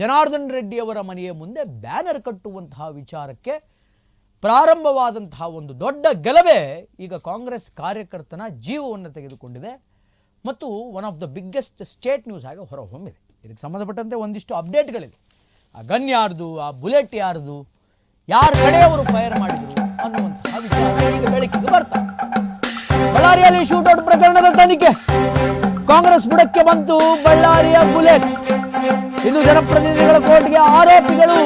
ಜನಾರ್ದನ್ ರೆಡ್ಡಿ ಅವರ ಮನೆಯ ಮುಂದೆ ಬ್ಯಾನರ್ ಕಟ್ಟುವಂತಹ ವಿಚಾರಕ್ಕೆ ಪ್ರಾರಂಭವಾದಂತಹ ಒಂದು ದೊಡ್ಡ ಗೆಲುವೇ ಈಗ ಕಾಂಗ್ರೆಸ್ ಕಾರ್ಯಕರ್ತನ ಜೀವವನ್ನು ತೆಗೆದುಕೊಂಡಿದೆ ಮತ್ತು one of the biggest state news ಆಗಿ ಹೊರಹೊಮ್ಮಿದೆ. ಇದಕ್ಕೆ ಸಂಬಂಧಪಟ್ಟಂತೆ ಒಂದಿಷ್ಟು ಅಪ್ಡೇಟ್ಗಳಿವೆ ಆ ಗನ್ ಯಾರ್ದು, ಆ ಬುಲೆಟ್ ಯಾರ್ದು, ಯಾರ ಕಡೆಯವರು ಫೈರ್ ಮಾಡಿದರು ಅನ್ನುವಂತಹ ವಿಚಾರ ಈಗ ಬೆಳಕಿಗೆ ಬರ್ತಾರೆ ಬಳ್ಳಾರಿಯಲ್ಲಿ ಶೂಟೌಟ್ ಪ್ರಕರಣದ ತನಿಖೆ. ಕಾಂಗ್ರೆಸ್ ಬುಡಕ್ಕೆ ಬಂತು ಬಳ್ಳಾರಿಯ ಬುಲೆಟ್ ಇಂದು ಜನಪ್ರತಿನಿಧಿಗಳ ಕೋರ್ಟ್ಗೆ ಆರೋಪಿಗಳು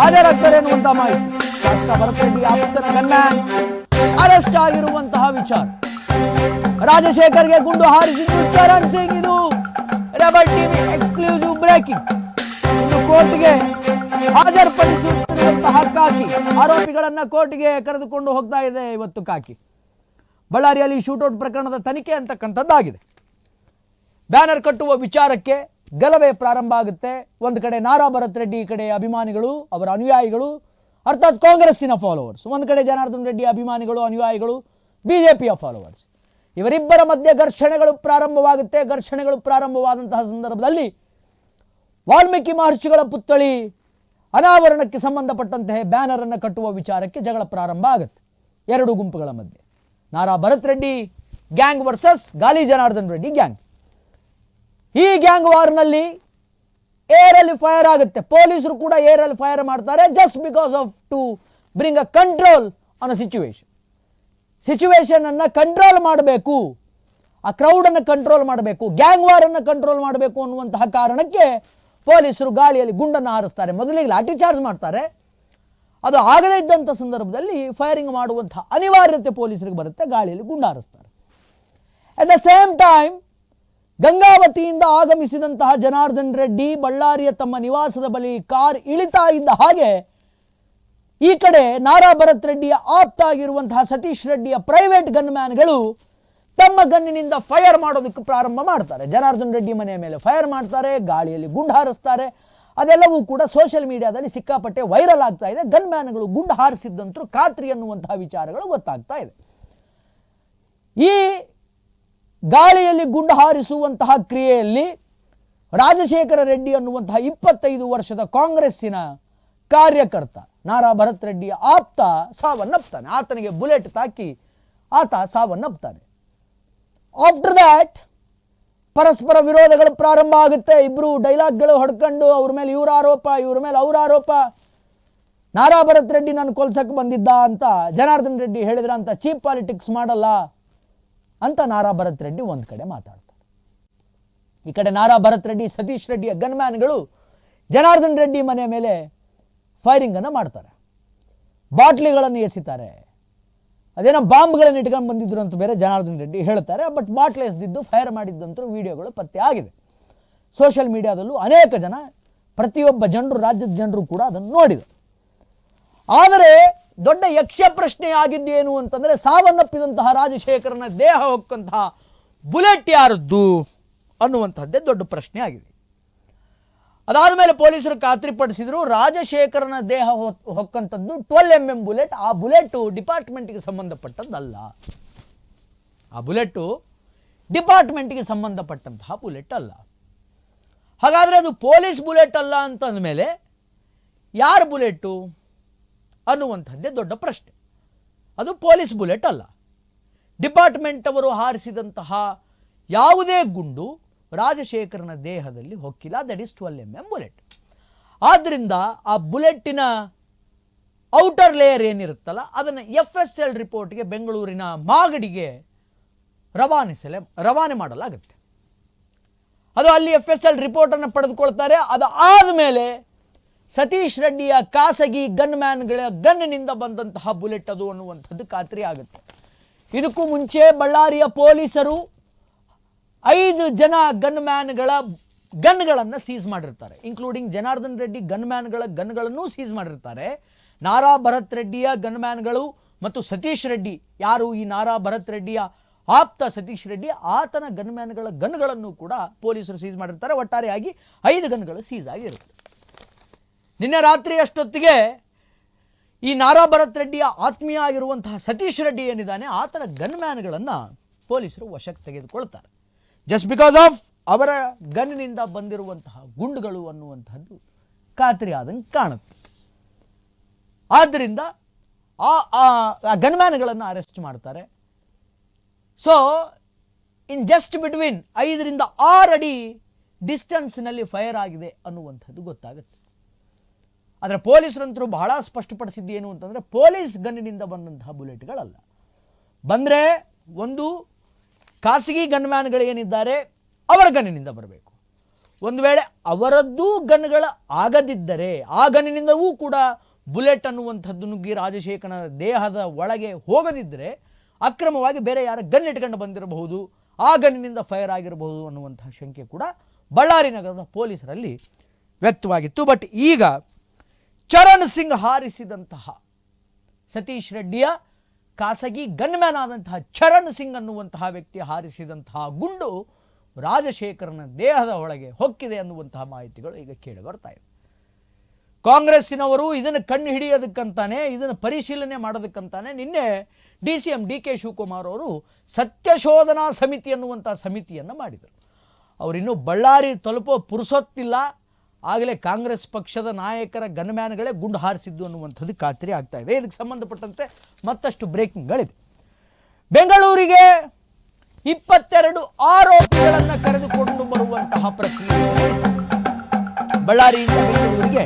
ಹಾಜರಾಗ್ತಾರೆ ಅನ್ನುವಂತ ಮಾಹಿತಿ. ಶಾಸಕ ಭರತರೆಡ್ಡಿ ಆಪ್ತನ ಅರೆಸ್ಟ್ ಆಗಿರುವಂತಹ ವಿಚಾರ. ರಾಜಶೇಖರ್ಗೆ ಗುಂಡು ಹಾರಿಸಿದ್ದು ಚರಣ್ ಸಿಂಗ್, ಇದು ರೆಬಲ್ ಟಿವಿ ಎಕ್ಸ್ಕ್ಲೂಸಿವ್ ಬ್ರೇಕಿಂಗ್. ಇನ್ನು ಕೋರ್ಟ್ಗೆ ಹಾಜರುಪಡಿಸುತ್ತಿರುವಂತಹ ಕಾಕಿ, ಆರೋಪಿಗಳನ್ನ ಕೋರ್ಟ್ಗೆ ಕರೆದುಕೊಂಡು ಹೋಗ್ತಾ ಇದೆ ಇವತ್ತು ಕಾಕಿ. ಬಳ್ಳಾರಿಯಲ್ಲಿ ಶೂಟೌಟ್ ಪ್ರಕರಣದ ತನಿಖೆ ಅಂತಕ್ಕಂಥದ್ದಾಗಿದೆ. ಬ್ಯಾನರ್ ಕಟ್ಟುವ ವಿಚಾರಕ್ಕೆ ಗಲಭೆ ಪ್ರಾರಂಭ ಆಗುತ್ತೆ. ಒಂದು ಕಡೆ ನಾರಾ ಭರತ್ ರೆಡ್ಡಿ ಕಡೆ ಅಭಿಮಾನಿಗಳು, ಅವರ ಅನುಯಾಯಿಗಳು, ಅರ್ಥಾತ್ ಕಾಂಗ್ರೆಸ್ಸಿನ ಫಾಲೋವರ್ಸ್ ಒಂದು ಕಡೆ ಜನಾರ್ದನ್ ರೆಡ್ಡಿ ಅಭಿಮಾನಿಗಳು, ಅನುಯಾಯಿಗಳು ಬಿ ಜೆ ಪಿಯ ಫಾಲೋವರ್ಸ್ ಇವರಿಬ್ಬರ ಮಧ್ಯೆ ಘರ್ಷಣೆಗಳು ಪ್ರಾರಂಭವಾಗುತ್ತೆ. ಘರ್ಷಣೆಗಳು ಪ್ರಾರಂಭವಾದಂತಹ ಸಂದರ್ಭದಲ್ಲಿ ವಾಲ್ಮೀಕಿ ಮಹರ್ಷಿಗಳ ಪುತ್ಥಳಿ ಅನಾವರಣಕ್ಕೆ ಸಂಬಂಧಪಟ್ಟಂತಹ ಬ್ಯಾನರನ್ನು ಕಟ್ಟುವ ವಿಚಾರಕ್ಕೆ ಜಗಳ ಪ್ರಾರಂಭ ಆಗುತ್ತೆ. ಎರಡು ಗುಂಪುಗಳ ಮಧ್ಯೆ. Nara Bharath Reddy gang versus Gali Janardhan Reddy gang ಈ ಗ್ಯಾಂಗ್ ವಾರ್ನಲ್ಲಿ ಏರಲ್ಲಿ ಫೈರ್ ಆಗುತ್ತೆ. ಪೊಲೀಸರು ಕೂಡ ಏರಲ್ಲಿ ಫೈರ್ ಮಾಡ್ತಾರೆ just because of to bring a control on a situation situation ಅನ್ನ ಕಂಟ್ರೋಲ್ ಮಾಡಬೇಕು. ಆ ಕ್ರೌಡನ್ನು ಕಂಟ್ರೋಲ್ ಮಾಡಬೇಕು. ಗ್ಯಾಂಗ್ ವಾರನ್ನು ಕಂಟ್ರೋಲ್ ಮಾಡಬೇಕು ಅನ್ನುವಂತಹ ಕಾರಣಕ್ಕೆ ಪೊಲೀಸರು ಗಾಳಿಯಲ್ಲಿ ಗುಂಡನ್ನು ಹಾರಿಸ್ತಾರೆ. ಮೊದಲಿಗೆ ಲಾಠಿ ಚಾರ್ಜ್ ಮಾಡ್ತಾರೆ. ಅದು ಆಗದೇ ಇದ್ದಂಥ ಸಂದರ್ಭದಲ್ಲಿ ಫೈರಿಂಗ್ ಮಾಡುವಂಥ ಅನಿವಾರ್ಯತೆ ಪೊಲೀಸರಿಗೆ ಬರುತ್ತೆ. ಗಾಳಿಯಲ್ಲಿ ಗುಂಡು ಹಾರಿಸ್ತಾರೆ. ಅಟ್ ದ ಸೇಮ್ ಟೈಮ್ ಗಂಗಾವತಿಯಿಂದ ಆಗಮಿಸಿದಂತಹ ಜನಾರ್ದನ್ ರೆಡ್ಡಿ ಬಳ್ಳಾರಿಯ ತಮ್ಮ ನಿವಾಸದ ಬಳಿ ಕಾರ್ ಇಳಿತಾ ಇದ್ದ ಹಾಗೆ ಈ ಕಡೆ ನಾರಾ ಭರತ್ ರೆಡ್ಡಿಯ ಆಪ್ತ ಆಗಿರುವಂತಹ ಸತೀಶ್ ರೆಡ್ಡಿಯ ಪ್ರೈವೇಟ್ ಗನ್ ಮ್ಯಾನ್ಗಳು ತಮ್ಮ ಗನ್ನಿನಿಂದ ಫೈರ್ ಮಾಡೋದಕ್ಕೆ ಪ್ರಾರಂಭ ಮಾಡ್ತಾರೆ. ಜನಾರ್ದನ್ ರೆಡ್ಡಿ ಮನೆಯ ಮೇಲೆ ಫೈರ್ ಮಾಡ್ತಾರೆ, ಗಾಳಿಯಲ್ಲಿ ಗುಂಡು ಹಾರಿಸ್ತಾರೆ. ಅದೆಲ್ಲವೂ ಕೂಡ ಸೋಷಿಯಲ್ ಮೀಡಿಯಾದಲ್ಲಿ ಸಿಕ್ಕಾಪಟ್ಟೆ ವೈರಲ್ ಆಗ್ತಾ ಇದೆ. ಗನ್ ಮ್ಯಾನ್ಗಳು ಗುಂಡು ಹಾರಿಸಿದ್ದಂತರೂ ಖಾತ್ರಿ ಅನ್ನುವಂತಹ ವಿಚಾರಗಳು ಗೊತ್ತಾಗ್ತಾ ಇದೆ. ಈ ಗಾಳಿಯಲ್ಲಿ ಗುಂಡು ಹಾರಿಸುವಂತಹ ಕ್ರಿಯೆಯಲ್ಲಿ ರಾಜಶೇಖರ ರೆಡ್ಡಿ ಅನ್ನುವಂತಹ ಇಪ್ಪತ್ತೈದು ವರ್ಷದ ಕಾಂಗ್ರೆಸ್ಸಿನ ಕಾರ್ಯಕರ್ತ ನಾರಾ ಭರತ್ ರೆಡ್ಡಿಯ ಆಪ್ತ ಸಾವನ್ನಪ್ತಾನೆ. ಆತನಿಗೆ ಬುಲೆಟ್ ತಾಕಿ ಆತ ಸಾವನ್ನಪ್ತಾನೆ. ಆಫ್ಟರ್ ದ್ಯಾಟ್ ಪರಸ್ಪರ ವಿರೋಧಗಳು ಪ್ರಾರಂಭ ಆಗುತ್ತೆ. ಇಬ್ಬರು ಡೈಲಾಗ್ಗಳು ಹೊಡ್ಕೊಂಡು ಅವ್ರ ಮೇಲೆ ಇವ್ರ ಆರೋಪ, ಇವ್ರ ಮೇಲೆ ಅವ್ರ ಆರೋಪ. ನಾರಾ ಭರತ್ ರೆಡ್ಡಿ ನಾನು ಕೊಲ್ಸಕ್ಕೆ ಬಂದಿದ್ದ ಅಂತ ಜನಾರ್ದನ್ ರೆಡ್ಡಿ ಹೇಳಿದ್ರ ಅಂತ ಚೀಪ್ ಪಾಲಿಟಿಕ್ಸ್ ಮಾಡಲ್ಲ. ಅಂತ ನಾರಾ ಭರತ್ ರೆಡ್ಡಿ ಒಂದು ಕಡೆ ಮಾತಾಡ್ತಾರೆ. ಈ ಕಡೆ ನಾರಾ ಭರತ್ ರೆಡ್ಡಿ, ಸತೀಶ್ ರೆಡ್ಡಿಯ ಗನ್ಮ್ಯಾನ್ಗಳು ಜನಾರ್ದನ್ ರೆಡ್ಡಿ ಮನೆಯ ಮೇಲೆ ಫೈರಿಂಗನ್ನು ಮಾಡ್ತಾರೆ. ಬಾಟ್ಲಿಗಳನ್ನು ಎಸಿತಾರೆ. ಅದೇನೋ ಬಾಂಬ್ಗಳನ್ನು ಇಟ್ಕೊಂಡು ಬಂದಿದ್ರು ಅಂತ ಬೇರೆ ಜನಾರ್ದನ್ ರೆಡ್ಡಿ ಹೇಳ್ತಾರೆ, ಬಟ್ ಬಾಟ್ಲಿ ಎಸೆದಿದ್ದು ಫೈರ್ ಮಾಡಿದ್ದಂತೂ ವಿಡಿಯೋಗಳು ಪತ್ತೆ ಆಗಿದೆ. ಸೋಷಿಯಲ್ ಮೀಡಿಯಾದಲ್ಲೂ ಅನೇಕ ಜನ, ಪ್ರತಿಯೊಬ್ಬ ಜನರು, ರಾಜ್ಯದ ಜನರು ಕೂಡ ಅದನ್ನು ನೋಡಿದರು ಆದರೆ ದೊಡ್ಡ ಯಕ್ಷ ಪ್ರಶ್ನೆ ಆಗಿದ್ದೇನು ಅಂತಂದರೆ ಸಾವನ್ನಪ್ಪಿದಂತಹ ರಾಜಶೇಖರನ ದೇಹ ಹೊಕ್ಕಂತಹ ಬುಲೆಟ್ ಯಾರದ್ದು ಅನ್ನುವಂಥದ್ದೇ ದೊಡ್ಡ ಪ್ರಶ್ನೆ ಆಗಿದೆ. ಅದಾದ ಮೇಲೆ ಪೊಲೀಸರು ಖಾತ್ರಿಪಡಿಸಿದರು ರಾಜಶೇಖರನ ದೇಹ ಹೊಕ್ಕಂಥದ್ದು ಟ್ವೆಲ್ ಎಂ ಎಂ ಬುಲೆಟ್. ಆ ಬುಲೆಟು ಡಿಪಾರ್ಟ್ಮೆಂಟ್ಗೆ ಸಂಬಂಧಪಟ್ಟದ್ದಲ್ಲ. ಆ ಬುಲೆಟು ಡಿಪಾರ್ಟ್ಮೆಂಟ್ಗೆ ಸಂಬಂಧಪಟ್ಟಂತಹ ಬುಲೆಟ್ ಅಲ್ಲ. ಹಾಗಾದರೆ ಅದು ಪೊಲೀಸ್ ಬುಲೆಟ್ ಅಲ್ಲ ಅಂತಂದಮೇಲೆ ಯಾರ ಬುಲೆಟು? ಅನ್ನುವಂಥದ್ದೇ ದೊಡ್ಡ ಪ್ರಶ್ನೆ. ಅದು ಪೊಲೀಸ್ ಬುಲೆಟ್ ಅಲ್ಲ. ಡಿಪಾರ್ಟ್ಮೆಂಟ್ ಅವರು ಹಾರಿಸಿದಂತಹ ಯಾವುದೇ ಗುಂಡು ರಾಜಶೇಖರನ ದೇಹದಲ್ಲಿ ಹೊಕ್ಕಿಲ್ಲ. That is twelve M M bullet. ಆದ್ದರಿಂದ ಆ ಬುಲೆಟ್ಟಿನ ಔಟರ್ ಲೇಯರ್ ಏನಿರುತ್ತಲ್ಲ, ಅದನ್ನು ಎಫ್ ಎಸ್ ಎಲ್ ರಿಪೋರ್ಟ್ಗೆ ಬೆಂಗಳೂರಿನ ಮಾಗಡಿಗೆ ರವಾನಿಸಲೆ, ರವಾನೆ ಮಾಡಲಾಗುತ್ತೆ. ಅದು ಅಲ್ಲಿ ಎಫ್ ಎಸ್ ಎಲ್ ರಿಪೋರ್ಟನ್ನು ಪಡೆದುಕೊಳ್ತಾರೆ. ಅದು ಆದಮೇಲೆ ಸತೀಶ್ ರೆಡ್ಡಿಯ ಖಾಸಗಿ ಗನ್ ಮ್ಯಾನ್ಗಳ ಗನ್ನಿನಿಂದ ಬಂದಂತಹ ಬುಲೆಟ್ ಅದು ಅನ್ನುವಂಥದ್ದು ಖಾತ್ರಿ ಆಗುತ್ತೆ. ಇದಕ್ಕೂ ಮುಂಚೆ ಬಳ್ಳಾರಿಯ ಪೊಲೀಸರು ಐದು ಜನ ಗನ್ ಮ್ಯಾನ್ಗಳ ಗನ್ಗಳನ್ನು ಸೀಸ್ ಮಾಡಿರ್ತಾರೆ. ಇನ್ಕ್ಲೂಡಿಂಗ್ ಜನಾರ್ದನ್ ರೆಡ್ಡಿ ಗನ್ ಮ್ಯಾನ್ಗಳ ಗನ್ಗಳನ್ನು ಸೀಸ್ ಮಾಡಿರ್ತಾರೆ. ನಾರಾ ಭರತ್ ರೆಡ್ಡಿಯ ಗನ್ ಮ್ಯಾನ್ಗಳು ಮತ್ತು ಸತೀಶ್ ರೆಡ್ಡಿ ಯಾರು ಈ ನಾರಾ ಭರತ್ ರೆಡ್ಡಿಯ ಆಪ್ತ ಸತೀಶ್ ರೆಡ್ಡಿ ಆತನ ಗನ್ ಮ್ಯಾನ್ಗಳ ಗನ್ಗಳನ್ನು ಕೂಡ ಪೊಲೀಸರು ಸೀಸ್ ಮಾಡಿರ್ತಾರೆ. ಒಟ್ಟಾರೆಯಾಗಿ ಐದು ಗನ್ಗಳು ಸೀಸ್ ಆಗಿರುತ್ತೆ. ನಿನ್ನೆ ರಾತ್ರಿ ಅಷ್ಟೊತ್ತಿಗೆ ಈ ನಾರಾ ಭರತ್ ರೆಡ್ಡಿಯ ಆತ್ಮೀಯ ಆಗಿರುವಂತಹ ಸತೀಶ್ ರೆಡ್ಡಿ ಏನಿದ್ದಾನೆ, ಆತನ ಗನ್ ಮ್ಯಾನ್ಗಳನ್ನು ಪೊಲೀಸರು ವಶಕ್ಕೆ ತೆಗೆದುಕೊಳ್ತಾರೆ. ಜಸ್ಟ್ ಬಿಕಾಸ್ ಆಫ್ ಅವರ ಗನ್ನಿನಿಂದ ಬಂದಿರುವಂತಹ ಗುಂಡುಗಳು ಅನ್ನುವಂಥದ್ದು ಖಾತ್ರಿ ಆದಂಗೆ ಕಾಣುತ್ತೆ. ಆದ್ದರಿಂದ ಆ ಗನ್ಮ್ಯಾನ್ಗಳನ್ನು ಅರೆಸ್ಟ್ ಮಾಡ್ತಾರೆ. ಸೊ ಇನ್ ಜಸ್ಟ್ ಬಿಟ್ವೀನ್ ಐದರಿಂದ ಆರು ಅಡಿ ಡಿಸ್ಟೆನ್ಸ್ನಲ್ಲಿ ಫೈರ್ ಆಗಿದೆ ಅನ್ನುವಂಥದ್ದು ಗೊತ್ತಾಗುತ್ತೆ. ಆದರೆ ಪೊಲೀಸರಂತರೂ ಬಹಳ ಸ್ಪಷ್ಟಪಡಿಸಿದ್ದು ಏನು ಅಂತಂದರೆ ಪೊಲೀಸ್ ಗನ್ನಿನಿಂದ ಬಂದಂತಹ ಬುಲೆಟ್ಗಳಲ್ಲ. ಬಂದರೆ ಒಂದು ಖಾಸಗಿ ಗನ್ಮ್ಯಾನ್ಗಳು ಏನಿದ್ದಾರೆ ಅವರ ಗನ್ನಿನಿಂದ ಬರಬೇಕು. ಒಂದು ವೇಳೆ ಅವರದ್ದು ಗನ್ಗಳ ಆಗದಿದ್ದರೆ ಆ ಗನ್ನಿನಿಂದವೂ ಕೂಡ ಬುಲೆಟ್ ಅನ್ನುವಂಥದ್ದು ನುಗ್ಗಿ ರಾಜಶೇಖರನ ದೇಹದ ಒಳಗೆ ಹೋಗದಿದ್ದರೆ ಅಕ್ರಮವಾಗಿ ಬೇರೆ ಯಾರ ಗನ್ ಇಟ್ಕೊಂಡು ಬಂದಿರಬಹುದು, ಆ ಗನ್ನಿನಿಂದ ಫೈರ್ ಆಗಿರಬಹುದು ಅನ್ನುವಂತಹ ಶಂಕೆ ಕೂಡ ಬಳ್ಳಾರಿ ನಗರದ ಪೊಲೀಸರಲ್ಲಿ ವ್ಯಕ್ತವಾಗಿತ್ತು. ಬಟ್ ಈಗ ಚರಣ್ ಸಿಂಗ್ ಹಾರಿಸಿದಂತಹ ಸತೀಶ್ ರೆಡ್ಡಿಯ ಖಾಸಗಿ ಗನ್ಮ್ಯಾನ್ ಆದಂತಹ ಚರಣ್ ಸಿಂಗ್ ಅನ್ನುವಂತಹ ವ್ಯಕ್ತಿ ಹಾರಿಸಿದಂತಹ ಗುಂಡು ರಾಜಶೇಖರನ ದೇಹದ ಒಳಗೆ ಹೊಕ್ಕಿದೆ ಅನ್ನುವಂತಹ ಮಾಹಿತಿಗಳು ಈಗ ಕೇಳಿ ಬರ್ತಾ ಇದೆ ಕಾಂಗ್ರೆಸ್ಸಿನವರು ಇದನ್ನು ಕಣ್ಣು ಹಿಡಿಯೋದಕ್ಕಂತಾನೆ, ಇದನ್ನು ಪರಿಶೀಲನೆ ಮಾಡೋದಕ್ಕಂತಾನೆ ನಿನ್ನೆ D C M D K Shivakumar ಅವರು ಸತ್ಯಶೋಧನಾ ಸಮಿತಿ ಅನ್ನುವಂಥ ಸಮಿತಿಯನ್ನು ಮಾಡಿದರು. ಅವರಿನ್ನೂ ಬಳ್ಳಾರಿ ತಲುಪೋ ಪುರುಸೊತ್ತಿಲ್ಲ ಆಗಲೇ ಕಾಂಗ್ರೆಸ್ ಪಕ್ಷದ ನಾಯಕರ ಗನ್ಮ್ಯಾನ್ಗಳೇ ಗುಂಡು ಹಾರಿಸಿದ್ದು ಅನ್ನುವಂಥದ್ದು ಖಾತ್ರಿ ಆಗ್ತಾ ಇದೆ. ಇದಕ್ಕೆ ಸಂಬಂಧಪಟ್ಟಂತೆ ಮತ್ತಷ್ಟು ಬ್ರೇಕಿಂಗ್ಗಳಿದೆ ಬೆಂಗಳೂರಿಗೆ ಇಪ್ಪತ್ತೆರಡು ಆರೋಪಿಗಳನ್ನು ಕರೆದುಕೊಂಡು ಬರುವಂತಹ ಪ್ರಕ್ರಿಯೆ ಬಳ್ಳಾರಿಯಿಂದ ಬೆಂಗಳೂರಿಗೆ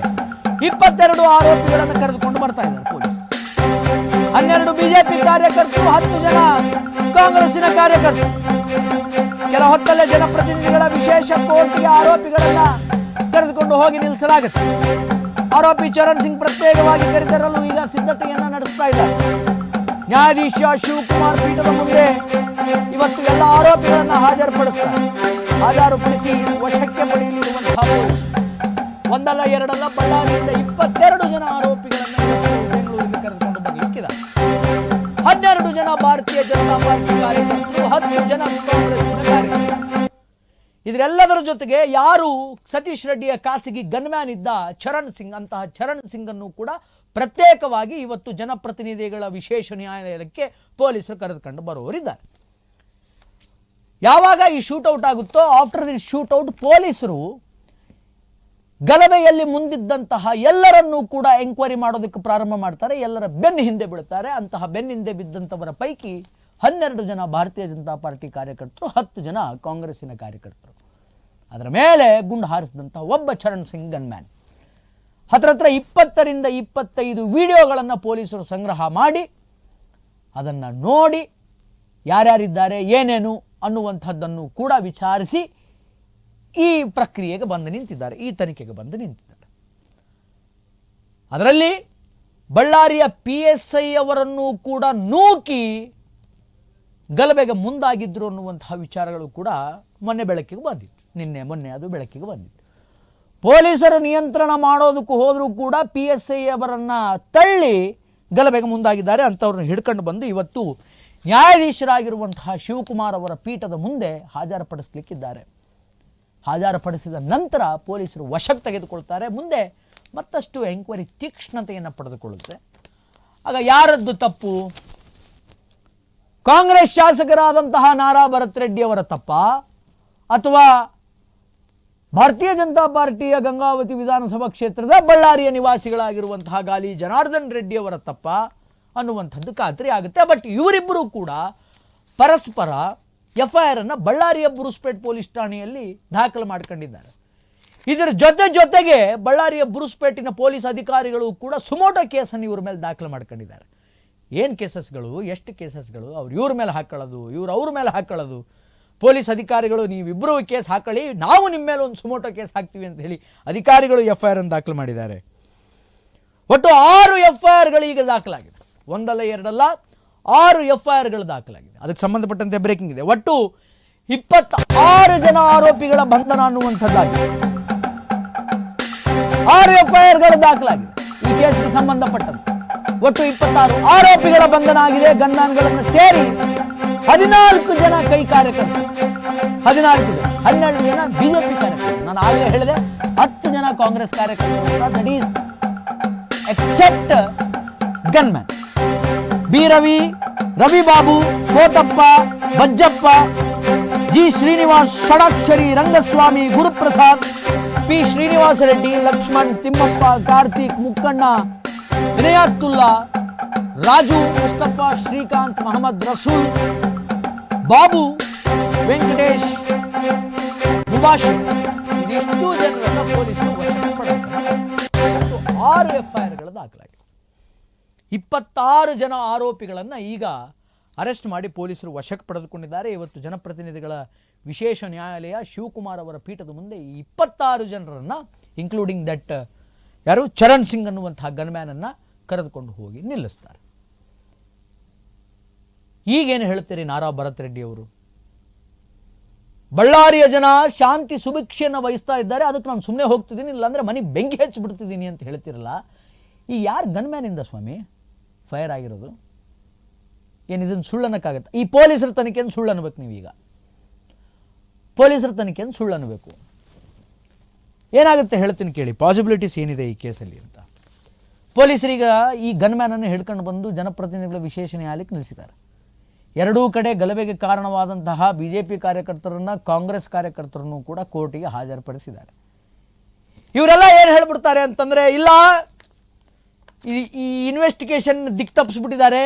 ಇಪ್ಪತ್ತೆರಡು ಆರೋಪಿಗಳನ್ನು ಕರೆದುಕೊಂಡು ಬರ್ತಾ ಇದ್ದಾರೆ ಪೊಲೀಸ್. ಹನ್ನೆರಡು ಬಿಜೆಪಿ ಕಾರ್ಯಕರ್ತರು, ಹತ್ತು ಜನ ಕಾಂಗ್ರೆಸ್ಸಿನ ಕಾರ್ಯಕರ್ತರು. ಕೆಲ ಹೊತ್ತಲ್ಲೇ ಜನಪ್ರತಿನಿಧಿಗಳ ವಿಶೇಷ ಕೋರ್ಟ್ಗೆ ಆರೋಪಿಗಳನ್ನ ಕರೆದುಕೊಂಡು ಹೋಗಿ ನಿಲ್ಲಿಸಲಾಗುತ್ತೆ ಆರೋಪಿ ಚರಣ್ ಸಿಂಗ್ ಪ್ರತ್ಯೇಕವಾಗಿ ಕರೆತರಲು ಈಗ ಸಿದ್ಧತೆಯನ್ನ ನಡೆಸ್ತಾ ಇದ್ದಾರೆ. ನ್ಯಾಯಾಧೀಶ ಶಿವಕುಮಾರ್ ಪೀಠದ ಮುಂದೆ ಇವತ್ತು ಎಲ್ಲ ಆರೋಪಿಗಳನ್ನ ಹಾಜರುಪಡಿಸ್ತಾರೆ. ಹಾಜರುಪಡಿಸಿ ವಶಕ್ಕೆ ಪಡೆಯಲಿರುವಂತಹ ಒಂದಲ್ಲ ಎರಡಲ್ಲ ಬಳ್ಳಾರಿಯಿಂದ ಇಪ್ಪತ್ತೆರಡು ಜನ ಆರೋಪಿಗಳನ್ನು ಬೆಂಗಳೂರಿಗೆ ಕರೆದುಕೊಂಡು ಬರಲಿಕ್ಕಿದ್ದಾರೆ ಹನ್ನೆರಡು ಜನ ಭಾರತೀಯ ಜನತಾ ಪಾರ್ಟಿ ಕಾರ್ಯಕರ್ತರು, ಹತ್ತು ಜನ ಕಾರ್ಯಕರ್ತರು ಇದರೆಲ್ಲದರ ಜೊತೆಗೆ ಯಾರು ಸತೀಶ್ ರೆಡ್ಡಿಯ ಖಾಸಗಿ ಗನ್ಮ್ಯಾನ್ ಇದ್ದ ಚರಣ್ ಸಿಂಗ್, ಅಂತಹ ಚರಣ್ ಸಿಂಗ್ ಅನ್ನು ಕೂಡ ಪ್ರತ್ಯೇಕವಾಗಿ ಇವತ್ತು ಜನಪ್ರತಿನಿಧಿಗಳ ವಿಶೇಷ ನ್ಯಾಯಾಲಯಕ್ಕೆ ಪೊಲೀಸರು ಕರೆದುಕೊಂಡು ಬರುವವರಿದ್ದಾರೆ. ಯಾವಾಗ ಈ ಶೂಟೌಟ್ ಆಗುತ್ತೋ ಆಫ್ಟರ್ ದಿ ಶೂಟೌಟ್ ಪೊಲೀಸರು ಗಲಭೆಯಲ್ಲಿ ಮುಂದಿದ್ದಂತಹ ಎಲ್ಲರನ್ನೂ ಕೂಡ ಎಂಕ್ವೈರಿ ಮಾಡೋದಕ್ಕೆ ಪ್ರಾರಂಭ ಮಾಡ್ತಾರೆ, ಎಲ್ಲರ ಬೆನ್ನ ಹಿಂದೆ ಬೀಳ್ತಾರೆ. ಅಂತಹ ಬೆನ್ನ ಹಿಂದೆ ಬಿದ್ದಂಥವರ ಪೈಕಿ ಹನ್ನೆರಡು ಜನ ಭಾರತೀಯ ಜನತಾ ಪಾರ್ಟಿ ಕಾರ್ಯಕರ್ತರು, ಹತ್ತು ಜನ ಕಾಂಗ್ರೆಸ್ಸಿನ ಕಾರ್ಯಕರ್ತರು. ಅದರ ಮೇಲೆ ಗುಂಡು ಹಾರಿಸಿದಂಥ ಒಬ್ಬ ಚರಣ್ ಸಿಂಗ್ ಗನ್ಮ್ಯಾನ್ ಹತ್ರ ಹತ್ರ ಇಪ್ಪತ್ತರಿಂದ ಇಪ್ಪತ್ತೈದು ವಿಡಿಯೋಗಳನ್ನು ಪೊಲೀಸರು ಸಂಗ್ರಹ ಮಾಡಿ, ಅದನ್ನು ನೋಡಿ ಯಾರ್ಯಾರಿದ್ದಾರೆ, ಏನೇನು ಅನ್ನುವಂಥದ್ದನ್ನು ಕೂಡ ವಿಚಾರಿಸಿ ಈ ಪ್ರಕ್ರಿಯೆಗೆ ಬಂದು ನಿಂತಿದ್ದಾರೆ, ಈ ತನಿಖೆಗೆ ಬಂದು ನಿಂತಿದ್ದಾರೆ. ಅದರಲ್ಲಿ ಬಳ್ಳಾರಿಯ ಪಿ ಎಸ್ ಐ ಅವರನ್ನು ಕೂಡ ನೂಕಿ ಗಲಭೆಗೆ ಮುಂದಾಗಿದ್ದರು ಅನ್ನುವಂತಹ ವಿಚಾರಗಳು ಕೂಡ ಮೊನ್ನೆ ಬೆಳಕಿಗೆ ಬಂದಿತ್ತು. ನಿನ್ನೆ, ಮೊನ್ನೆ ಅದು ಬೆಳಕಿಗೆ ಬಂದಿತ್ತು. ಪೊಲೀಸರು ನಿಯಂತ್ರಣ ಮಾಡೋದಕ್ಕೂ ಹೋದರೂ ಕೂಡ ಪಿ ಎಸ್ ಐ ತಳ್ಳಿ ಗಲಭೆಗೆ ಮುಂದಾಗಿದ್ದಾರೆ. ಅಂಥವ್ರನ್ನ ಹಿಡ್ಕೊಂಡು ಬಂದು ಇವತ್ತು ನ್ಯಾಯಾಧೀಶರಾಗಿರುವಂತಹ ಶಿವಕುಮಾರ್ ಅವರ ಪೀಠದ ಮುಂದೆ ಹಾಜರುಪಡಿಸ್ಲಿಕ್ಕಿದ್ದಾರೆ. ಹಾಜರುಪಡಿಸಿದ ನಂತರ ಪೊಲೀಸರು ವಶಕ್ಕೆ ತೆಗೆದುಕೊಳ್ತಾರೆ. ಮುಂದೆ ಮತ್ತಷ್ಟು ಎಂಕ್ವೈರಿ ತೀಕ್ಷ್ಣತೆಯನ್ನು ಪಡೆದುಕೊಳ್ಳುತ್ತೆ. ಆಗ ಯಾರದ್ದು ತಪ್ಪು? ಕಾಂಗ್ರೆಸ್ ಶಾಸಕರಾದಂತಹ ನಾರಾ ಭರತ್ ರೆಡ್ಡಿ ಅವರ ತಪ್ಪ? ಅಥವಾ ಭಾರತೀಯ ಜನತಾ ಪಾರ್ಟಿಯ ಗಂಗಾವತಿ ವಿಧಾನಸಭಾ ಕ್ಷೇತ್ರದ ಬಳ್ಳಾರಿಯ ನಿವಾಸಿಗಳಾಗಿರುವಂತಹ ಗಾಲಿ ಜನಾರ್ದನ್ ರೆಡ್ಡಿ ಅವರ ತಪ್ಪ ಅನ್ನುವಂಥದ್ದು ಖಾತ್ರಿ ಆಗುತ್ತೆ. ಬಟ್ ಇವರಿಬ್ಬರು ಕೂಡ ಪರಸ್ಪರ ಎಫ್ ಐ ಆರ್ ಅನ್ನು ಬಳ್ಳಾರಿಯ ಬುರುಸ್ಪೇಟ್ ಪೊಲೀಸ್ ಠಾಣೆಯಲ್ಲಿ ದಾಖಲು ಮಾಡ್ಕೊಂಡಿದ್ದಾರೆ. ಇದರ ಜೊತೆ ಜೊತೆಗೆ ಬಳ್ಳಾರಿಯ ಬುರುಸ್ಪೇಟಿನ ಪೊಲೀಸ್ ಅಧಿಕಾರಿಗಳು ಕೂಡ ಸುಮೋಟೋ ಕೇಸನ್ನು ಇವ್ರ ಮೇಲೆ ದಾಖಲು ಮಾಡ್ಕೊಂಡಿದ್ದಾರೆ. ಏನು ಕೇಸಸ್ಗಳು? ಎಷ್ಟು ಕೇಸಸ್ಗಳು? ಅವ್ರು ಇವ್ರ ಮೇಲೆ ಹಾಕೊಳ್ಳೋದು, ಇವ್ರು ಅವ್ರ ಮೇಲೆ ಹಾಕೊಳ್ಳೋದು ಪೊಲೀಸ್ ಅಧಿಕಾರಿಗಳು ನೀವಿಬ್ಬರೂ ಕೇಸ್ ಹಾಕೊಳ್ಳಿ, ನಾವು ನಿಮ್ಮ ಮೇಲೆ ಒಂದು ಸುಮೋಟೋ ಕೇಸ್ ಹಾಕ್ತೀವಿ ಅಂತ ಹೇಳಿ ಅಧಿಕಾರಿಗಳು ಎಫ್ ಐ ಆರ್ ಅನ್ನು ದಾಖಲು ಮಾಡಿದ್ದಾರೆ. ಒಟ್ಟು ಆರು ಎಫ್ ಐ ಆರ್ಗಳು ಈಗ ದಾಖಲಾಗಿದೆ. ಒಂದಲ್ಲ, ಎರಡಲ್ಲ, ಆರು ಎಫ್ ಐ ಆರ್ಗಳು ದಾಖಲಾಗಿದೆ. ಅದಕ್ಕೆ ಸಂಬಂಧಪಟ್ಟಂತೆ ಬ್ರೇಕಿಂಗ್ ಇದೆ. ಒಟ್ಟು ಇಪ್ಪತ್ತಾರು ಜನ ಆರೋಪಿಗಳ ಬಂಧನ ಅನ್ನುವಂಥದ್ದಾಗಿದೆ. ಆರು ಎಫ್ ಐ ಆರ್ಗಳು ದಾಖಲಾಗಿದೆ. ಈ ಕೇಸ್ಗೆ ಸಂಬಂಧಪಟ್ಟಂತೆ. ಒಟ್ಟು ಇಪ್ಪತ್ತಾರು ಆರೋಪಿಗಳ ಬಂಧನ ಆಗಿದೆ. ಗಂಡಾನ್ಗಳನ್ನು ಸೇರಿ ಹದಿನಾಲ್ಕು ಜನ ಕೈ ಕಾರ್ಯಕರ್ತರು ಹದಿನಾಲ್ಕು ಜನ. ಹನ್ನೆರಡು ಜನ ಬಿಜೆಪಿ ಕಾರ್ಯಕರ್ತರು ನಾನು ಆಗಲೇ ಹೇಳಿದೆ, ಹತ್ತು ಜನ ಕಾಂಗ್ರೆಸ್ ಕಾರ್ಯಕರ್ತರು that is except gunman B Ravi Ravi Babu Kotappa Bajjappa G Srinivas Shadakshari Rangaswamy Guruprasad P Srinivasa Reddy Lakshman Thimmappa Karthik Mukkanna Vinayathulla Raju Mustafa Srikanth Mohammed Rasool, Babu Venkatesh Mubashir ಇದಿಷ್ಟು ಜನರನ್ನು ಪೊಲೀಸರು ಆರು ಎಫ್ಐಆರ್ಗಳು ದಾಖಲಾಗಿದೆ. ಇಪ್ಪತ್ತಾರು ಜನ ಆರೋಪಿಗಳನ್ನು ಈಗ arrest ಮಾಡಿ ಪೊಲೀಸರು ವಶಕ್ಕೆ ಪಡೆದುಕೊಂಡಿದ್ದಾರೆ. ಇವತ್ತು ಜನಪ್ರತಿನಿಧಿಗಳ ವಿಶೇಷ ನ್ಯಾಯಾಲಯ ಶಿವಕುಮಾರ್ ಅವರ ಪೀಠದ ಮುಂದೆ ಇಪ್ಪತ್ತಾರು ಜನರನ್ನು ಇನ್ಕ್ಲೂಡಿಂಗ್ ದಟ್ ಯಾರು ಚರಣ್ ಸಿಂಗ್ ಅನ್ನುವಂತಹ ಗನ್ಮ್ಯಾನನ್ನು ಕರೆದುಕೊಂಡು ಹೋಗಿ ನಿಲ್ಲಿಸ್ತಾರೆ. ಈಗೇನು ಹೇಳ್ತೀರಿ ನಾರಾ ಭರತ್ ರೆಡ್ಡಿ ಅವರು? ಬಳ್ಳಾರಿಯ ಜನ ಶಾಂತಿ ಸುಭಿಕ್ಷೆಯನ್ನು ವಹಿಸ್ತಾ ಇದ್ದಾರೆ, ಅದಕ್ಕೆ ನಾನು ಸುಮ್ಮನೆ ಹೋಗ್ತಿದ್ದೀನಿ, ಇಲ್ಲಾಂದರೆ ಮನೆ ಬೆಂಕಿ ಹಚ್ಚಿಬಿಡ್ತಿದ್ದೀನಿ ಅಂತ ಹೇಳ್ತಿರಲ್ಲ. ಈ ಯಾರು ಗನ್ಮ್ಯಾನಿಂದ ಸ್ವಾಮಿ? ಫೈರ್ ಆಗಿರೋದು? ಏನು ಇದನ್ನು ಸುಳ್ಳು ಅನ್ನಕ್ಕಾಗತ್ತೆ? ಈ ಪೊಲೀಸರ ತನಿಖೆಯನ್ನು ಸುಳ್ಳು ಅನ್ಬೇಕು ನೀವೀಗ? ಪೊಲೀಸರ ತನಿಖೆಯನ್ನು ಸುಳ್ಳು ಅನ್ನಬೇಕು ಏನಾಗುತ್ತೆ ಹೇಳ್ತೀನಿ ಕೇಳಿ ಪಾಸಿಬಿಲಿಟೀಸ್ ಏನಿದೆ ಈ ಕೇಸಲ್ಲಿ ಅಂತ? ಪೊಲೀಸರೀಗ ಈ ಗನ್ಮ್ಯಾನನ್ನು ಹಿಡ್ಕೊಂಡು ಬಂದು ಜನಪ್ರತಿನಿಧಿಗಳ ವಿಶೇಷ ನ್ಯಾಯಾಲಯಕ್ಕೆ ನಿಲ್ಲಿಸಿದ್ದಾರೆ. ಎರಡೂ ಕಡೆ ಗಲಭೆಗೆ ಕಾರಣವಾದಂತಹ ಬಿ ಜೆ ಪಿ ಕಾರ್ಯಕರ್ತರನ್ನ ಕಾಂಗ್ರೆಸ್ ಕಾರ್ಯಕರ್ತರನ್ನು ಕೂಡ ಕೋರ್ಟಿಗೆ ಹಾಜರುಪಡಿಸಿದ್ದಾರೆ. ಇವರೆಲ್ಲ ಏನು ಹೇಳ್ಬಿಡ್ತಾರೆ ಅಂತಂದರೆ, ಇಲ್ಲ, ಈ ಇನ್ವೆಸ್ಟಿಗೇಷನ್ ದಿಕ್ ತಪ್ಪಿಸ್ಬಿಟ್ಟಿದ್ದಾರೆ.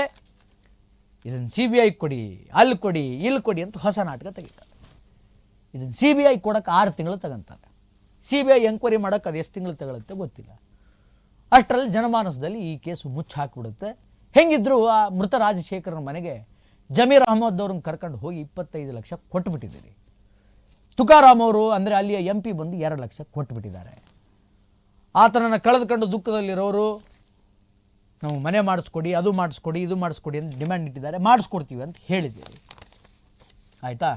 ಇದನ್ನು ಸಿ ಬಿ ಐ ಕೊಡಿ, ಅಲ್ಲಿ ಕೊಡಿ, ಇಲ್ಲಿ ಕೊಡಿ ಅಂತ ಹೊಸ ನಾಟಕ ತೆಗಿತಾರೆ. ಇದನ್ನು ಸಿ ಬಿ ಐ ಕೊಡೋಕ್ಕೆ ಆರು ತಿಂಗಳು ತಗೊಂತಾರೆ. ಸಿ ಬಿ ಐ ಎಂಕ್ವೈರಿ ಮಾಡೋಕ್ಕೆ ಅದು ಎಷ್ಟು ತಿಂಗಳು ತಗೊಳುತ್ತೆ ಗೊತ್ತಿಲ್ಲ. ಅಷ್ಟರಲ್ಲಿ ಜನಮಾನಸದಲ್ಲಿ ಈ ಕೇಸು ಮುಚ್ಚಿ ಹಾಕಿಬಿಡುತ್ತೆ ಹೆಂಗಿದ್ರು ಆ ಮೃತ ರಾಜಶೇಖರನ ಮನೆಗೆ ಜಮೀರ್ ಅಹಮದ್ ಅವ್ರನ್ನ ಕರ್ಕೊಂಡು ಹೋಗಿ ಇಪ್ಪತ್ತೈದು ಲಕ್ಷ ಕೊಟ್ಬಿಟ್ಟಿದ್ದೀರಿ. ತುಕಾರಾಮ್ ಅವರು ಅಂದರೆ ಅಲ್ಲಿಯ ಎಂ ಪಿ ಬಂದು ಎರಡು ಲಕ್ಷ ಕೊಟ್ಬಿಟ್ಟಿದ್ದಾರೆ. ಆತನನ್ನು ಕಳೆದುಕೊಂಡು ದುಃಖದಲ್ಲಿರೋರು, ನಾವು ಮನೆ ಮಾಡಿಸ್ಕೊಡಿ, ಅದು ಮಾಡಿಸ್ಕೊಡಿ, ಇದು ಮಾಡಿಸ್ಕೊಡಿ ಅಂತ ಡಿಮ್ಯಾಂಡ್ ಇಟ್ಟಿದ್ದಾರೆ, ಮಾಡಿಸ್ಕೊಡ್ತೀವಿ ಅಂತ ಹೇಳಿದ್ದೀರಿ. ಆಯಿತಾ?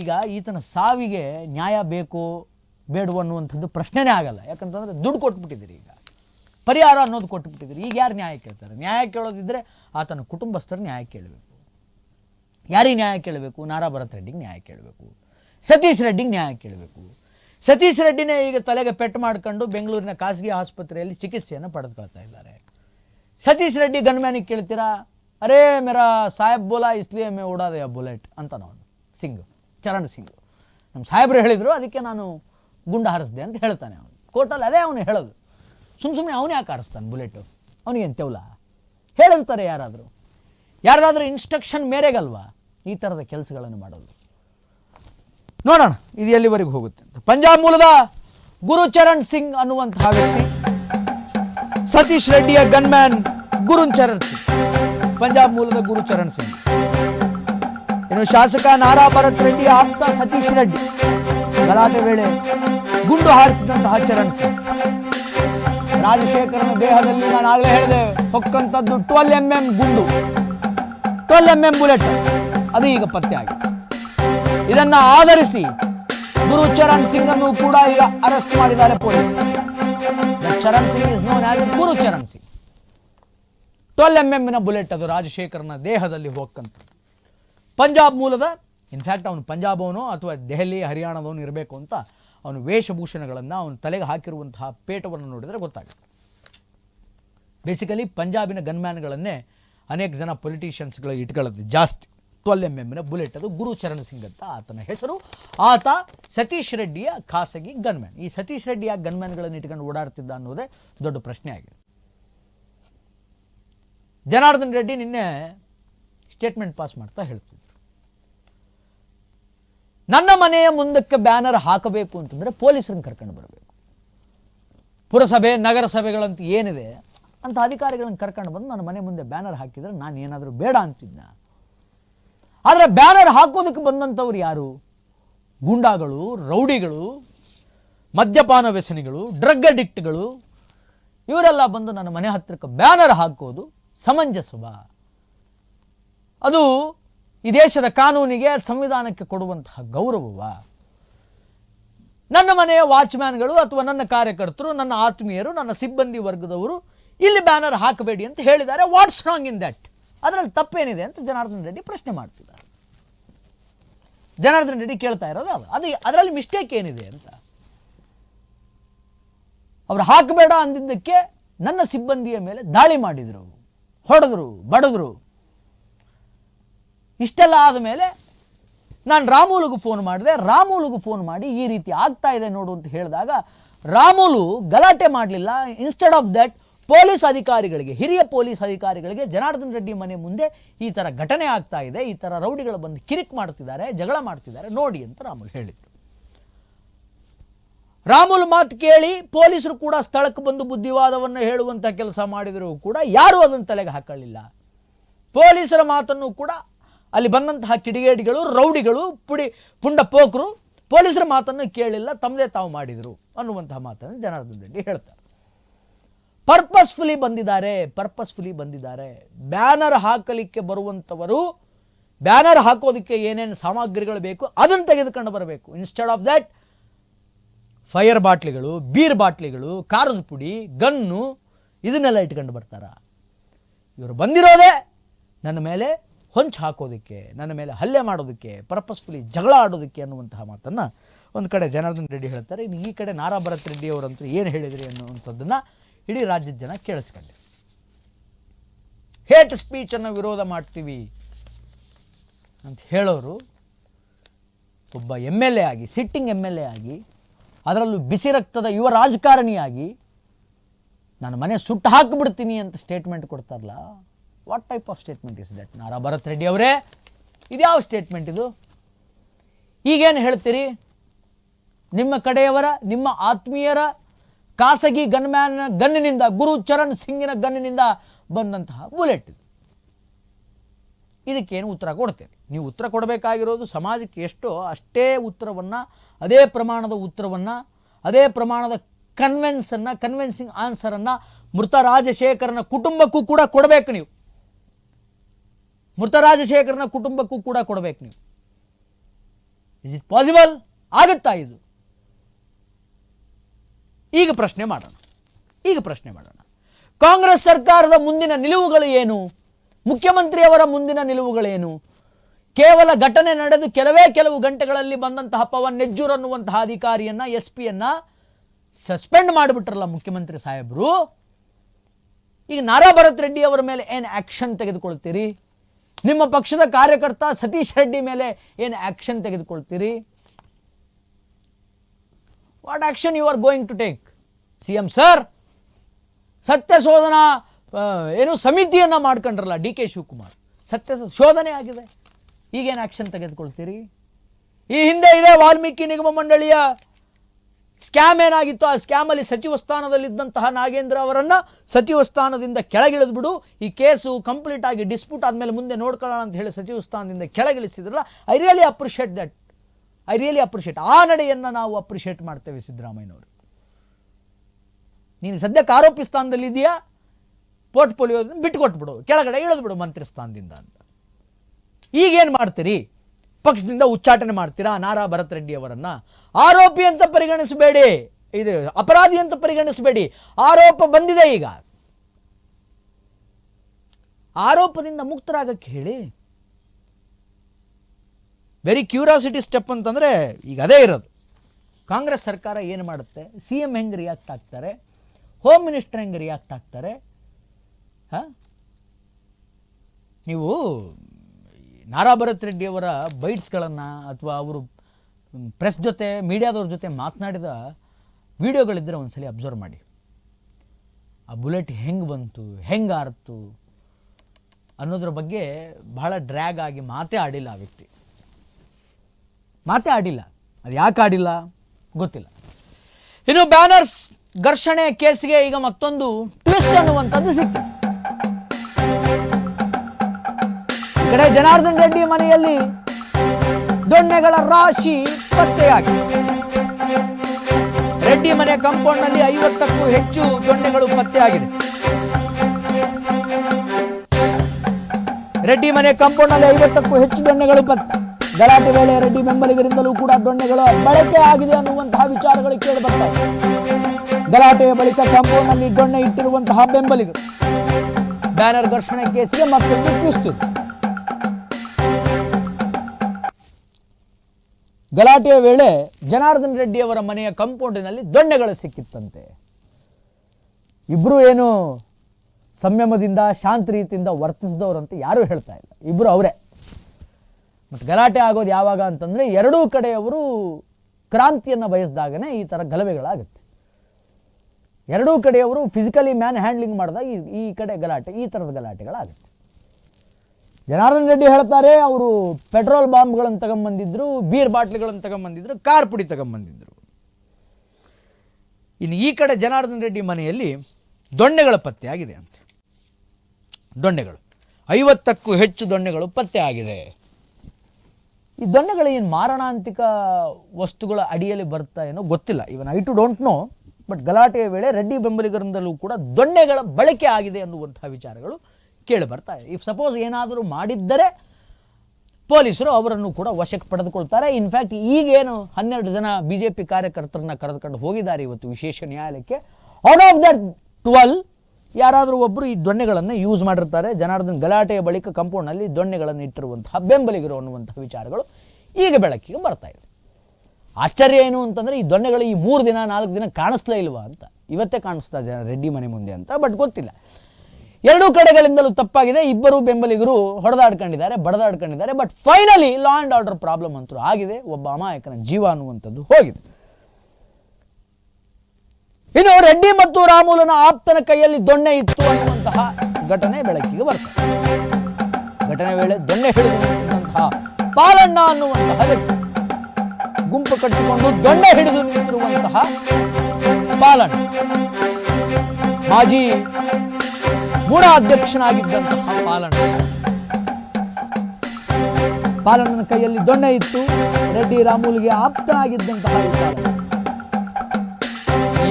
ಈಗ ಈತನ ಸಾವಿಗೆ ನ್ಯಾಯ ಬೇಕು ಬೇಡವು ಅನ್ನುವಂಥದ್ದು ಪ್ರಶ್ನೆನೇ ಆಗಲ್ಲ. ಯಾಕಂತಂದರೆ ದುಡ್ಡು ಕೊಟ್ಬಿಟ್ಟಿದ್ದೀರಿ ಈಗ. ಪರಿಹಾರ ಅನ್ನೋದು ಕೊಟ್ಬಿಟ್ಟಿದ್ದೀರಿ. ಈಗ ಯಾರು ನ್ಯಾಯ ಕೇಳ್ತಾರೆ? ನ್ಯಾಯ ಕೇಳೋದಿದ್ದರೆ ಆತನ ಕುಟುಂಬಸ್ಥರು ನ್ಯಾಯ ಕೇಳಬೇಕು. ಯಾರಿಗೆ ನ್ಯಾಯ ಕೇಳಬೇಕು? ನಾರಾ ಭರತ್ ರೆಡ್ಡಿಗೆ ನ್ಯಾಯ ಕೇಳಬೇಕು. ಸತೀಶ್ ರೆಡ್ಡಿಗೆ ನ್ಯಾಯ ಕೇಳಬೇಕು. ಸತೀಶ್ ರೆಡ್ಡಿನೇ ಈಗ ತಲೆಗೆ ಪೆಟ್ಟು ಮಾಡ್ಕೊಂಡು ಬೆಂಗಳೂರಿನ ಖಾಸಗಿ ಆಸ್ಪತ್ರೆಯಲ್ಲಿ ಚಿಕಿತ್ಸೆಯನ್ನು ಪಡೆದುಕೊಳ್ತಾ ಇದ್ದಾರೆ. ಸತೀಶ್ ರೆಡ್ಡಿ ಗನ್ಮ್ಯಾನಿಗೆ ಕೇಳ್ತೀರಾ? ಅರೇ ಮೇರಾ ಸಾಹೇಬ್ ಬೋಲಾ ಇಸ್ಲಿಯೇ ಮೇ ಓಡಾದೆ ಬುಲೆಟ್ ಅಂತ ನಾವು ಸಿಂಗ್, ಚರಣ್ ಸಿಂಗ್. ನಮ್ಮ ಸಾಹೇಬ್ರು ಹೇಳಿದರು, ಅದಕ್ಕೆ ನಾನು ಗುಂಡ ಹಾರಿಸ್ದೆ ಅಂತ ಹೇಳ್ತಾನೆ ಅವನು. ಕೋರ್ಟಲ್ಲಿ ಅದೇ ಅವನು ಹೇಳೋದು. ಸುಮ್ಮ ಸುಮ್ಮನೆ ಅವನೇ ಯಾಕೆ ಆರಿಸ್ತಾನೆ ಬುಲೆಟು? ಅವನಿಗೇನು ತೆವಲ? ಹೇಳಿರ್ತಾರೆ ಯಾರಾದರೂ? ಯಾರಾದರೂ ಇನ್ಸ್ಟ್ರಕ್ಷನ್ ಮೇರೆಗಲ್ವಾ? ಈ ಥರದ ಕೆಲಸಗಳನ್ನು ಮಾಡೋದು. ನೋಡೋಣ, ಇದು ಎಲ್ಲಿವರೆಗೂ ಹೋಗುತ್ತೆ ಪಂಜಾಬ್ ಮೂಲದ ಗುರುಚರಣ್ ಸಿಂಗ್ ಅನ್ನುವಂತಹ ವ್ಯಕ್ತಿ. ಸತೀಶ್ ರೆಡ್ಡಿಯ ಗನ್ಮ್ಯಾನ್ ಗುರುಚರಣ್ ಸಿಂಗ್. ಪಂಜಾಬ್ ಮೂಲದ ಗುರುಚರಣ್ ಸಿಂಗ್. ಇನ್ನು ಶಾಸಕ ನಾರಾ ಭರತ್ ರೆಡ್ಡಿ ಆಪ್ತ ಸತೀಶ್ ರೆಡ್ಡಿ. ಗಲಾಟೆ ವೇಳೆ ಗುಂಡು ಹಾರಿಸಿದಂತಹ ಚರಣ್ ಸಿಂಗ್. ರಾಜಶೇಖರನ ದೇಹದಲ್ಲಿ ನಾನು ಆಗಲೇ ಹೇಳಿದೆ, ಹೊಕ್ಕಂಥದ್ದು ಟ್ವೆಲ್ ಎಂ ಎಂ ಗುಂಡು. Twelve M M bullet. ಅದು ಈಗ ಪತ್ತೆ ಆಗಿದೆ. ಇದನ್ನ ಆಧರಿಸಿ ಗುರು ಚರಣ್ ಸಿಂಗ್ ಅನ್ನು ಕೂಡ ಈಗ ಅರೆಸ್ಟ್ ಮಾಡಿದ್ದಾರೆ police. Charan Singh is known as Guru Charan Singh twelve M M bullet ಅದು ರಾಜಶೇಖರನ ದೇಹದಲ್ಲಿ ಹೋಕ್ಕಂತ ಪಂಜಾಬ್ ಮೂಲದ ಇನ್ಫ್ಯಾಕ್ಟ್ ಅವನು ಪಂಜಾಬ್ ಅವನು ಅಥವಾ ದೆಹಲಿ, ಹರಿಯಾಣದವನು ಇರಬೇಕು ಅಂತ ಅವನು ವೇಷಭೂಷಣಗಳನ್ನು ಅವನ ತಲೆಗೆ ಹಾಕಿರುವಂತಹ ಪೇಟವನ್ನು ನೋಡಿದರೆ ಗೊತ್ತಾಗುತ್ತೆ. ಬೇಸಿಕಲಿ ಪಂಜಾಬಿನ ಗನ್ಮ್ಯಾನ್ಗಳನ್ನೇ ಅನೇಕ ಜನ ಪೊಲಿಟಿಷಿಯನ್ಸ್ಗಳು ಇಟ್ಕೊಳ್ಳೋದು ಜಾಸ್ತಿ. ಟ್ವೆಲ್ ಎಂ ಬುಲೆಟ್ ಅದು ಗುರು ಚರಣ್ ಸಿಂಗ್ ಅಂತ ಆತನ ಹೆಸರು. ಆತ ಸತೀಶ್ ರೆಡ್ಡಿಯ ಖಾಸಗಿ ಗನ್ಮ್ಯಾನ್ ಈ ಸತೀಶ್ ರೆಡ್ಡಿಯ ಗನ್ಮ್ಯಾನ್ಗಳನ್ನು ಇಟ್ಕೊಂಡು ಓಡಾಡ್ತಿದ್ದ ಅನ್ನೋದೇ ದೊಡ್ಡ ಪ್ರಶ್ನೆ ಆಗಿದೆ. ಜನಾರ್ದನ್ ರೆಡ್ಡಿ ನಿನ್ನೆ ಸ್ಟೇಟ್ಮೆಂಟ್ ಪಾಸ್ ಮಾಡ್ತಾ ಹೇಳ್ತಿದ್ರು. ನನ್ನ ಮನೆಯ ಮುಂದಕ್ಕೆ ಬ್ಯಾನರ್ ಹಾಕಬೇಕು ಅಂತಂದರೆ ಪೊಲೀಸರನ್ನು ಕರ್ಕೊಂಡು ಬರಬೇಕು. ಪುರಸಭೆ, ನಗರಸಭೆಗಳಂತ ಏನಿದೆ ಅಂತ ಅಧಿಕಾರಿಗಳನ್ನು ಕರ್ಕೊಂಡು ಬಂದು ನನ್ನ ಮನೆ ಮುಂದೆ ಬ್ಯಾನರ್ ಹಾಕಿದರೆ ನಾನು ಏನಾದರೂ ಬೇಡ ಅಂತಿದ್ದ ಆದರೆ ಬ್ಯಾನರ್ ಹಾಕೋದಕ್ಕೆ ಬಂದಂಥವ್ರು ಯಾರು? ಗೂಂಡಾಗಳು, ರೌಡಿಗಳು, ಮದ್ಯಪಾನ ವ್ಯಸನಿಗಳು, ಡ್ರಗ್ ಅಡಿಕ್ಟ್ಗಳು, ಇವರೆಲ್ಲ ಬಂದು ನನ್ನ ಮನೆ ಹತ್ತಿರಕ್ಕೆ ಬ್ಯಾನರ್ ಹಾಕೋದು ಸಮಂಜಸವ? ಅದು ಈ ದೇಶದ ಕಾನೂನಿಗೆ ಸಂವಿಧಾನಕ್ಕೆ ಕೊಡುವಂತಹ ಗೌರವವ ನನ್ನ ಮನೆಯ ವಾಚ್ಮ್ಯಾನ್ಗಳು ಅಥವಾ ನನ್ನ ಕಾರ್ಯಕರ್ತರು, ನನ್ನ ಆತ್ಮೀಯರು, ನನ್ನ ಸಿಬ್ಬಂದಿ ವರ್ಗದವರು ಇಲ್ಲಿ ಬ್ಯಾನರ್ ಹಾಕಬೇಡಿ ಅಂತ ಹೇಳಿದ್ದಾರೆ. ವಾಟ್ಸ್ ರಾಂಗ್ ಇನ್ ದಟ್ ಅದರಲ್ಲಿ ತಪ್ಪೇನಿದೆ ಅಂತ ಜನಾರ್ದನ್ ರೆಡ್ಡಿ ಪ್ರಶ್ನೆ ಮಾಡ್ತಿದ್ದಾರೆ. ಜನಾರ್ದನ್ ರೆಡ್ಡಿ ಕೇಳ್ತಾ ಇರೋದು ಅದು. ಅದು ಅದರಲ್ಲಿ ಮಿಸ್ಟೇಕ್ ಏನಿದೆ ಅಂತ. ಅವರು ಹಾಕಬೇಡ ಅಂದಿದ್ದಕ್ಕೆ ನನ್ನ ಸಿಬ್ಬಂದಿಯ ಮೇಲೆ ದಾಳಿ ಮಾಡಿದರು. ಹೊಡೆದ್ರು, ಬಡಿದ್ರು. ಇಷ್ಟೆಲ್ಲ ಆದಮೇಲೆ ನಾನು ರಾಮುಲುಗೂ ಫೋನ್ ಮಾಡಿದೆ. ರಾಮುಲುಗು ಫೋನ್ ಮಾಡಿ ಈ ರೀತಿ ಆಗ್ತಾ ಇದೆ ನೋಡು ಅಂತ ಹೇಳಿದಾಗ, ರಾಮುಲು ಗಲಾಟೆ ಮಾಡಲಿಲ್ಲ. ಇನ್ಸ್ಟೆಡ್ ಆಫ್ ದಟ್ ಪೊಲೀಸ್ ಅಧಿಕಾರಿಗಳಿಗೆ, ಹಿರಿಯ ಪೊಲೀಸ್ ಅಧಿಕಾರಿಗಳಿಗೆ ಜನಾರ್ದನ್ ರೆಡ್ಡಿ ಮನೆ ಮುಂದೆ ಈ ಥರ ಘಟನೆ ಆಗ್ತಾ ಇದೆ. ಈ ಥರ ರೌಡಿಗಳು ಬಂದು ಕಿರಿಕ್ ಮಾಡ್ತಿದ್ದಾರೆ, ಜಗಳ ಮಾಡ್ತಿದ್ದಾರೆ. ನೋಡಿ ಅಂತ ರಾಮುಲು ಹೇಳಿದರು. ರಾಮುಲ್ ಮಾತು ಕೇಳಿ ಪೊಲೀಸರು ಕೂಡ ಸ್ಥಳಕ್ಕೆ ಬಂದು ಬುದ್ಧಿವಾದವನ್ನು ಹೇಳುವಂಥ ಕೆಲಸ ಮಾಡಿದರೂ ಕೂಡ ಯಾರೂ ಅದನ್ನು ತಲೆಗೆ ಹಾಕಲಿಲ್ಲ. ಪೊಲೀಸರ ಮಾತನ್ನು ಕೂಡ ಅಲ್ಲಿ ಬಂದಂತಹ ಕಿಡಿಗೇಡಿಗಳು, ರೌಡಿಗಳು, ಪುಡಿ ಪುಂಡ ಪೋಕರು, ಪೊಲೀಸರ ಮಾತನ್ನು ಕೇಳಿಲ್ಲ, ತಮ್ಮದೇ ತಾವು ಮಾಡಿದರು ಅನ್ನುವಂತಹ ಮಾತನ್ನು ಜನಾರ್ದನ್ ರೆಡ್ಡಿ ಹೇಳ್ತಾರೆ. ಪರ್ಪಸ್ಫುಲಿ ಬಂದಿದ್ದಾರೆ ಪರ್ಪಸ್ಫುಲಿ ಬಂದಿದ್ದಾರೆ. ಬ್ಯಾನರ್ ಹಾಕಲಿಕ್ಕೆ ಬರುವಂಥವರು, ಬ್ಯಾನರ್ ಹಾಕೋದಕ್ಕೆ ಏನೇನು ಸಾಮಗ್ರಿಗಳು ಬೇಕು, ಅದನ್ನು ತೆಗೆದುಕೊಂಡು ಬರಬೇಕು. ಇನ್ಸ್ಟೆಡ್ ಆಫ್ ದ್ಯಾಟ್ ಫೈರ್ ಬಾಟ್ಲಿಗಳು ಬೀರ್ ಬಾಟ್ಲಿಗಳು ಕಾರದ ಪುಡಿ, ಗನ್ನು, ಇದನ್ನೆಲ್ಲ ಇಟ್ಕೊಂಡು ಬರ್ತಾರ? ಇವರು ಬಂದಿರೋದೇ ನನ್ನ ಮೇಲೆ ಹೊಂಚು ಹಾಕೋದಕ್ಕೆ ನನ್ನ ಮೇಲೆ ಹಲ್ಲೆ ಮಾಡೋದಕ್ಕೆ, ಪರ್ಪಸ್ಫುಲಿ ಜಗಳ ಆಡೋದಕ್ಕೆ ಅನ್ನುವಂತಹ ಮಾತನ್ನು ಒಂದು ಕಡೆ ಜನಾರ್ದನ್ ರೆಡ್ಡಿ ಹೇಳ್ತಾರೆ. ಇನ್ನು ಈ ಕಡೆ ನಾರಾ ಭರತ್ ರೆಡ್ಡಿ ಅವರಂತೂ ಏನು ಹೇಳಿದ್ರಿ ಅನ್ನುವಂಥದ್ದನ್ನು ಇಡೀ ರಾಜ್ಯದ ಜನ ಕೇಳಿಸ್ಕೊಂಡೆ ಹೇಟ್ ಸ್ಪೀಚನ್ನು ವಿರೋಧ ಮಾಡ್ತೀವಿ ಅಂತ ಹೇಳೋರು ಒಬ್ಬ ಎಂ ಎಲ್ ಎ ಆಗಿ, ಸಿಟ್ಟಿಂಗ್ ಎಂ ಎಲ್ ಎ ಆಗಿ, ಅದರಲ್ಲೂ ಬಿಸಿ ರಕ್ತದ ಯುವ ರಾಜಕಾರಣಿಯಾಗಿ ನಾನು ಮನೆ ಸುಟ್ಟು ಹಾಕಿಬಿಡ್ತೀನಿ ಅಂತ ಸ್ಟೇಟ್ಮೆಂಟ್ ಕೊಡ್ತಾರಲ್ಲ what type of statement is that Nara Bharat Reddy ಅವರೇ? ಇದ್ಯಾವ ಸ್ಟೇಟ್ಮೆಂಟ್ ಇದು? ಈಗೇನು ಹೇಳ್ತೀರಿ? ನಿಮ್ಮ ಕಡೆಯವರ, ನಿಮ್ಮ ಆತ್ಮೀಯರ ಖಾಸಗಿ ಗನ್ಮ್ಯಾನ್ ಗನ್ನಿನಿಂದ, ಗುರು ಚರಣ್ ಸಿಂಗಿನ ಗನ್ನಿನಿಂದ ಬಂದಂತಹ ಬುಲೆಟ್ ಇದು. ಇದಕ್ಕೇನು ಉತ್ತರ ಕೊಡ್ತೇನೆ. ನೀವು ಉತ್ತರ ಕೊಡಬೇಕಾಗಿರೋದು ಸಮಾಜಕ್ಕೆ ಎಷ್ಟೋ ಅಷ್ಟೇ ಉತ್ತರವನ್ನು, ಅದೇ ಪ್ರಮಾಣದ ಉತ್ತರವನ್ನು, ಅದೇ ಪ್ರಮಾಣದ ಕನ್ವೆನ್ಸನ್ನು ಕನ್ವೆನ್ಸಿಂಗ್ ಆನ್ಸರನ್ನು ಮೃತ ರಾಜಶೇಖರನ ಕುಟುಂಬಕ್ಕೂ ಕೂಡ ಕೊಡಬೇಕು ನೀವು. ಮೃತ ರಾಜಶೇಖರನ ಕುಟುಂಬಕ್ಕೂ ಕೂಡ ಕೊಡಬೇಕು ನೀವು. ಇಸ್ ಇಟ್ ಪಾಸಿಬಲ್ ಆಗುತ್ತಾ ಇದು? ಈಗ ಪ್ರಶ್ನೆ ಮಾಡೋಣ. ಈಗ ಪ್ರಶ್ನೆ ಮಾಡೋಣ. ಕಾಂಗ್ರೆಸ್ ಸರ್ಕಾರದ ಮುಂದಿನ ನಿಲುವುಗಳು ಏನು? ಮುಖ್ಯಮಂತ್ರಿಯವರ ಮುಂದಿನ ನಿಲುವುಗಳೇನು? ಕೇವಲ ಘಟನೆ ನಡೆದು ಕೆಲವೇ ಕೆಲವು ಗಂಟೆಗಳಲ್ಲಿ ಬಂದಂತಹ ಪವನ್ ನೆಜ್ಜೂರ್ ಅನ್ನುವಂತಹ ಅಧಿಕಾರಿಯನ್ನ ಎಸ್ ಪಿಯನ್ನ ಸಸ್ಪೆಂಡ್ ಮಾಡಿಬಿಟ್ರಲ್ಲ ಮುಖ್ಯಮಂತ್ರಿ ಸಾಹೇಬರು? ಈಗ ನಾರಾ ಭರತ್ ರೆಡ್ಡಿ ಅವರ ಮೇಲೆ ಏನು ಆ್ಯಕ್ಷನ್ ತೆಗೆದುಕೊಳ್ತೀರಿ? ನಿಮ್ಮ ಪಕ್ಷದ ಕಾರ್ಯಕರ್ತ ಸತೀಶ್ ರೆಡ್ಡಿ ಮೇಲೆ ಏನು action ತೆಗೆದುಕೊಳ್ತೀರಿ? What action you are going to take C M sir ಸತ್ಯ ಶೋಧನಾ ಏನು ಸಮಿತಿಯನ್ನು ಮಾಡ್ಕೊಂಡ್ರಲ್ಲ ಡಿ ಕೆ ಶಿವಕುಮಾರ್, ಸತ್ಯ ಶೋಧನೆ ಆಗಿದೆ. ಈಗೇನು ಆಕ್ಷನ್ ತೆಗೆದುಕೊಳ್ತೀರಿ? ಈ ಹಿಂದೆ ಇದೆ ವಾಲ್ಮೀಕಿ ನಿಗಮ ಮಂಡಳಿಯ ಸ್ಕ್ಯಾಮ್ ಏನಾಗಿತ್ತು ಆ ಸ್ಕ್ಯಾಮಲ್ಲಿ ಸಚಿವ ಸ್ಥಾನದಲ್ಲಿದ್ದಂತಹ ನಾಗೇಂದ್ರ ಅವರನ್ನು ಸಚಿವ ಸ್ಥಾನದಿಂದ ಕೆಳಗಿಳಿದ್ಬಿಡು ಈ ಕೇಸು ಕಂಪ್ಲೀಟ್ ಆಗಿ ಡಿಸ್ಪ್ಯೂಟ್ ಆದಮೇಲೆ ಮುಂದೆ ನೋಡ್ಕೊಳ್ಳೋಣ ಅಂತ ಹೇಳಿ ಸಚಿವ ಸ್ಥಾನದಿಂದ ಕೆಳಗಿಳಿಸಿದ್ರಲ್ಲ I really appreciate that I really appreciate ಆ ನಡೆಯನ್ನು ನಾವು ಅಪ್ರಿಷಿಯೇಟ್ ಮಾಡ್ತೇವೆ ಸಿದ್ದರಾಮಯ್ಯನವರು. ನೀನು ಸದ್ಯಕ್ಕೆ ಆರೋಪಿ ಸ್ಥಾನದಲ್ಲಿ ಇದೆಯಾ? ಪೋರ್ಟ್ಫೋಲಿಯೋ ಬಿಟ್ಟುಕೊಟ್ಬಿಡು. ಕೆಳಗಡೆ ಇಳಿದ್ಬಿಡು ಮಂತ್ರಿ ಸ್ಥಾನದಿಂದ ಅಂತ. ಈಗೇನು ಮಾಡ್ತೀರಿ? ಪಕ್ಷದಿಂದ ಉಚ್ಚಾಟನೆ ಮಾಡ್ತೀರಾ? ನಾರಾ ಭರತ್ ರೆಡ್ಡಿ ಅವರನ್ನು. ಆರೋಪಿ ಅಂತ ಪರಿಗಣಿಸಬೇಡಿ. ಇದು ಅಪರಾಧಿ ಅಂತ ಪರಿಗಣಿಸಬೇಡಿ. ಆರೋಪ ಬಂದಿದೆ ಈಗ. ಆರೋಪದಿಂದ ಮುಕ್ತರಾಗಕ್ಕೆ ಹೇಳಿ. ವೆರಿ ಕ್ಯೂರಿಯಾಸಿಟಿ ಸ್ಟೆಪ್ ಅಂತಂದರೆ ಈಗ ಅದೇ ಇರೋದು. ಕಾಂಗ್ರೆಸ್ ಸರ್ಕಾರ ಏನು ಮಾಡುತ್ತೆ? ಸಿ ಎಂ ಹೆಂಗೆ ರಿಯಾಕ್ಟ್ ಆಗ್ತಾರೆ? ಹೋಮ್ ಮಿನಿಸ್ಟರ್ ಹೆಂಗೆ ರಿಯಾಕ್ಟ್ ಆಗ್ತಾರೆ? ಹಾಂ? ನೀವು ನಾರಾ ಭರತ್ ರೆಡ್ಡಿಯವರ ಬೈಟ್ಸ್ಗಳನ್ನು ಅಥವಾ ಅವರು ಪ್ರೆಸ್ ಜೊತೆ, ಮೀಡಿಯಾದವ್ರ ಜೊತೆ ಮಾತನಾಡಿದ ವಿಡಿಯೋಗಳಿದ್ದರೆ ಒಂದ್ಸಲಿ ಅಬ್ಸರ್ವ್ ಮಾಡಿ. ಆ ಬುಲೆಟ್ ಹೆಂಗೆ ಬಂತು, ಹೆಂಗೆ ಆರ್ತು ಅನ್ನೋದ್ರ ಬಗ್ಗೆ ಬಹಳ ಡ್ರ್ಯಾಗ್ ಆಗಿ ಮಾತೇ ಆಡಿಲ್ಲ ಆ ವ್ಯಕ್ತಿ. ಮಾತೇ ಆಡಿಲ್ಲ. ಅದು ಯಾಕೆ ಆಡಿಲ್ಲ? ಗೊತ್ತಿಲ್ಲ. ಇನ್ನು ಬ್ಯಾನರ್ಸ್ ಘರ್ಷಣೆ ಕೇಸ್ಗೆ ಈಗ ಮತ್ತೊಂದು ಟ್ವಿಸ್ಟ್ ಅನ್ನುವಂಥದ್ದು ಸಿಕ್ತು ಕಡೆ ಜನಾರ್ದನ್ ರೆಡ್ಡಿ ಮನೆಯಲ್ಲಿ ದೊಣ್ಣೆಗಳ ರಾಶಿ ಪತ್ತೆಯಾಗಿದೆ. ರೆಡ್ಡಿ ಮನೆ ಕಾಂಪೌಂಡ್ನಲ್ಲಿ ಐವತ್ತಕ್ಕೂ ಹೆಚ್ಚು ದೊಣ್ಣೆಗಳು ಪತ್ತೆಯಾಗಿದೆ. ರೆಡ್ಡಿ ಮನೆ ಕಾಂಪೌಂಡ್ನಲ್ಲಿ ಐವತ್ತಕ್ಕೂ ಹೆಚ್ಚು ದೊಣ್ಣೆಗಳು ಪತ್ತೆ. ಗಲಾಟೆ ವೇಳೆ ರೆಡ್ಡಿ ಬೆಂಬಲಿಗರಿಂದಲೂ ಕೂಡ ದೊಣ್ಣೆಗಳ ಬಳಕೆ ಆಗಿದೆ ಅನ್ನುವಂತಹ ವಿಚಾರಗಳು ಕೇಳಿ ಬರ್ತವೆ ಗಲಾಟೆಯ ಬಳಿಕ ಕಾಂಪೌಂಡ್ನಲ್ಲಿ ದೊಣ್ಣೆ ಇಟ್ಟಿರುವಂತಹ ಬೆಂಬಲಿಗರು. ಬ್ಯಾನರ್ ಘರ್ಷಣೆ ಕೇಸಿಗೆ ಮತ್ತೊಂದು ಟ್ವಿಸ್ಟ್ ಗಲಾಟೆಯ ವೇಳೆ ಜನಾರ್ದನ್ ರೆಡ್ಡಿ ಅವರ ಮನೆಯ ಕಂಪೌಂಡಿನಲ್ಲಿ ದೊಣ್ಣೆಗಳು ಸಿಕ್ಕಿತ್ತಂತೆ. ಇಬ್ಬರು ಏನು ಸಂಯಮದಿಂದ, ಶಾಂತ ರೀತಿಯಿಂದ ವರ್ತಿಸಿದವರಂತ ಯಾರೂ ಹೇಳ್ತಾ ಇಲ್ಲ. ಇಬ್ಬರು ಅವರೇ. ಮತ್ತು ಗಲಾಟೆ ಆಗೋದು ಯಾವಾಗ ಅಂತಂದರೆ ಎರಡೂ ಕಡೆಯವರು ಕ್ರಾಂತಿಯನ್ನು ಬಯಸಿದಾಗನೇ ಈ ಥರ ಗಲಭೆಗಳಾಗುತ್ತೆ. ಎರಡೂ ಕಡೆಯವರು ಫಿಸಿಕಲಿ ಮ್ಯಾನ್ ಹ್ಯಾಂಡ್ಲಿಂಗ್ ಮಾಡಿದಾಗ ಈ ಈ ಕಡೆ ಗಲಾಟೆ, ಈ ಥರದ ಗಲಾಟೆಗಳಾಗುತ್ತೆ. ಜನಾರ್ದನ್ ರೆಡ್ಡಿ ಹೇಳ್ತಾರೆ, ಅವರು ಪೆಟ್ರೋಲ್ ಬಾಂಬ್ಗಳನ್ನು ತಗೊಂಬಂದಿದ್ರು, ಬೀರ್ ಬಾಟ್ಲಿಗಳನ್ನು ತಗೊಂಬಂದಿದ್ರು, ಕಾರ್ ಪುಡಿ ತಗೊಂಬಂದಿದ್ರು. ಇನ್ನು ಈ ಕಡೆ ಜನಾರ್ದನ್ ರೆಡ್ಡಿ ಮನೆಯಲ್ಲಿ ದೊಣ್ಣೆಗಳ ಪತ್ತೆ ಆಗಿದೆ ಅಂತ. ದೊಣ್ಣೆಗಳು. ಐವತ್ತಕ್ಕೂ ಹೆಚ್ಚು ದೊಣ್ಣೆಗಳು ಪತ್ತೆ ಆಗಿದೆ. ಈ ದೊಣ್ಣೆಗಳು ಏನು ಮಾರಣಾಂತಿಕ ವಸ್ತುಗಳ ಅಡಿಯಲ್ಲಿ ಬರ್ತಾ ಏನೋ ಗೊತ್ತಿಲ್ಲ. Even I too don't know but ಗಲಾಟೆಯ ವೇಳೆ ರೆಡ್ಡಿ ಬೆಂಬಲಿಗರಿಂದಲೂ ಕೂಡ ದೊಣ್ಣೆಗಳ ಬಳಕೆ ಆಗಿದೆ ಅನ್ನುವಂತಹ ವಿಚಾರಗಳು ಕೇಳಿ ಬರ್ತಾ ಇದೆ. ಇಫ್ ಸಪೋಸ್ ಏನಾದರೂ ಮಾಡಿದ್ದರೆ ಪೊಲೀಸರು ಅವರನ್ನು ಕೂಡ ವಶಕ್ಕೆ ಪಡೆದುಕೊಳ್ತಾರೆ. ಇನ್ಫ್ಯಾಕ್ಟ್ ಈಗೇನು ಹನ್ನೆರಡು ಜನ ಬಿ ಜೆ ಪಿ ಕಾರ್ಯಕರ್ತರನ್ನ ಕರೆದುಕೊಂಡು ಹೋಗಿದ್ದಾರೆ ಇವತ್ತು ವಿಶೇಷ ನ್ಯಾಯಾಲಯಕ್ಕೆ. ಔಟ್ ಆಫ್ ದಟ್ ಟ್ವೆಲ್ ಯಾರಾದರೂ ಒಬ್ಬರು ಈ ದೊಣ್ಣೆಗಳನ್ನು ಯೂಸ್ ಮಾಡಿರ್ತಾರೆ. ಜನಾರ್ದನ್ ಗಲಾಟೆಯ ಬಳಿಕ ಕಂಪೌಂಡ್ನಲ್ಲಿ ದೊಣ್ಣೆಗಳನ್ನು ಇಟ್ಟಿರುವಂತಹ ಬೆಂಬಲಿಗರು ಅನ್ನುವಂಥ ವಿಚಾರಗಳು ಈಗ ಬೆಳಕಿಗೆ ಬರ್ತಾ ಇದೆ. ಆಶ್ಚರ್ಯ ಏನು ಅಂತಂದರೆ ಈ ದೊಣ್ಣೆಗಳು ಈ ಮೂರು ದಿನ, ನಾಲ್ಕು ದಿನ ಕಾಣಿಸ್ಲೇ ಇಲ್ವಾ ಅಂತ. ಇವತ್ತೇ ಕಾಣಿಸ್ತಾ ಜನ ರೆಡ್ಡಿ ಮನೆ ಮುಂದೆ ಅಂತ ಬಟ್ ಗೊತ್ತಿಲ್ಲ. ಎರಡೂ ಕಡೆಗಳಿಂದಲೂ ತಪ್ಪಾಗಿದೆ. ಇಬ್ಬರು ಬೆಂಬಲಿಗರು ಹೊಡೆದಾಡ್ಕೊಂಡಿದ್ದಾರೆ, ಬಡದಾಡ್ಕೊಂಡಿದ್ದಾರೆ. But finally law and order problem ಅಂತೂ ಆಗಿದೆ. ಒಬ್ಬ ಅಮಾಯಕನ ಜೀವ ಅನ್ನುವಂಥದ್ದು ಹೋಗಿದೆ. ಇನ್ನು ರೆಡ್ಡಿ ಮತ್ತು ರಾಮುಲನ ಆಪ್ತನ ಕೈಯಲ್ಲಿ ದೊಣ್ಣೆ ಇತ್ತು ಅನ್ನುವಂತಹ ಘಟನೆ ಬೆಳಕಿಗೆ ಬರ್ತದೆ. ಘಟನೆ ವೇಳೆ ದೊಣ್ಣೆ ಹಿಡಿದು ನಿಂತಿದ್ದಂತಹ ಪಾಲಣ್ಣ ಅನ್ನುವಂತಹ ವ್ಯಕ್ತಿ ಗುಂಪು ಕಟ್ಟಿಕೊಂಡು ದೊಣ್ಣೆ ಹಿಡಿದು ನಿಂತಿರುವಂತಹ ಪಾಲಣ್ಣ. ಮಾಜಿ ಮೂಡ ಅಧ್ಯಕ್ಷನಾಗಿದ್ದಂತಹ ಪಾಲನ. ಪಾಲಣ್ಣನ ಕೈಯಲ್ಲಿ ದೊಣ್ಣೆ ಇತ್ತು. ರೆಡ್ಡಿ ರಾಮುಲ್ಗೆ ಆಪ್ತನಾಗಿದ್ದಂತಹ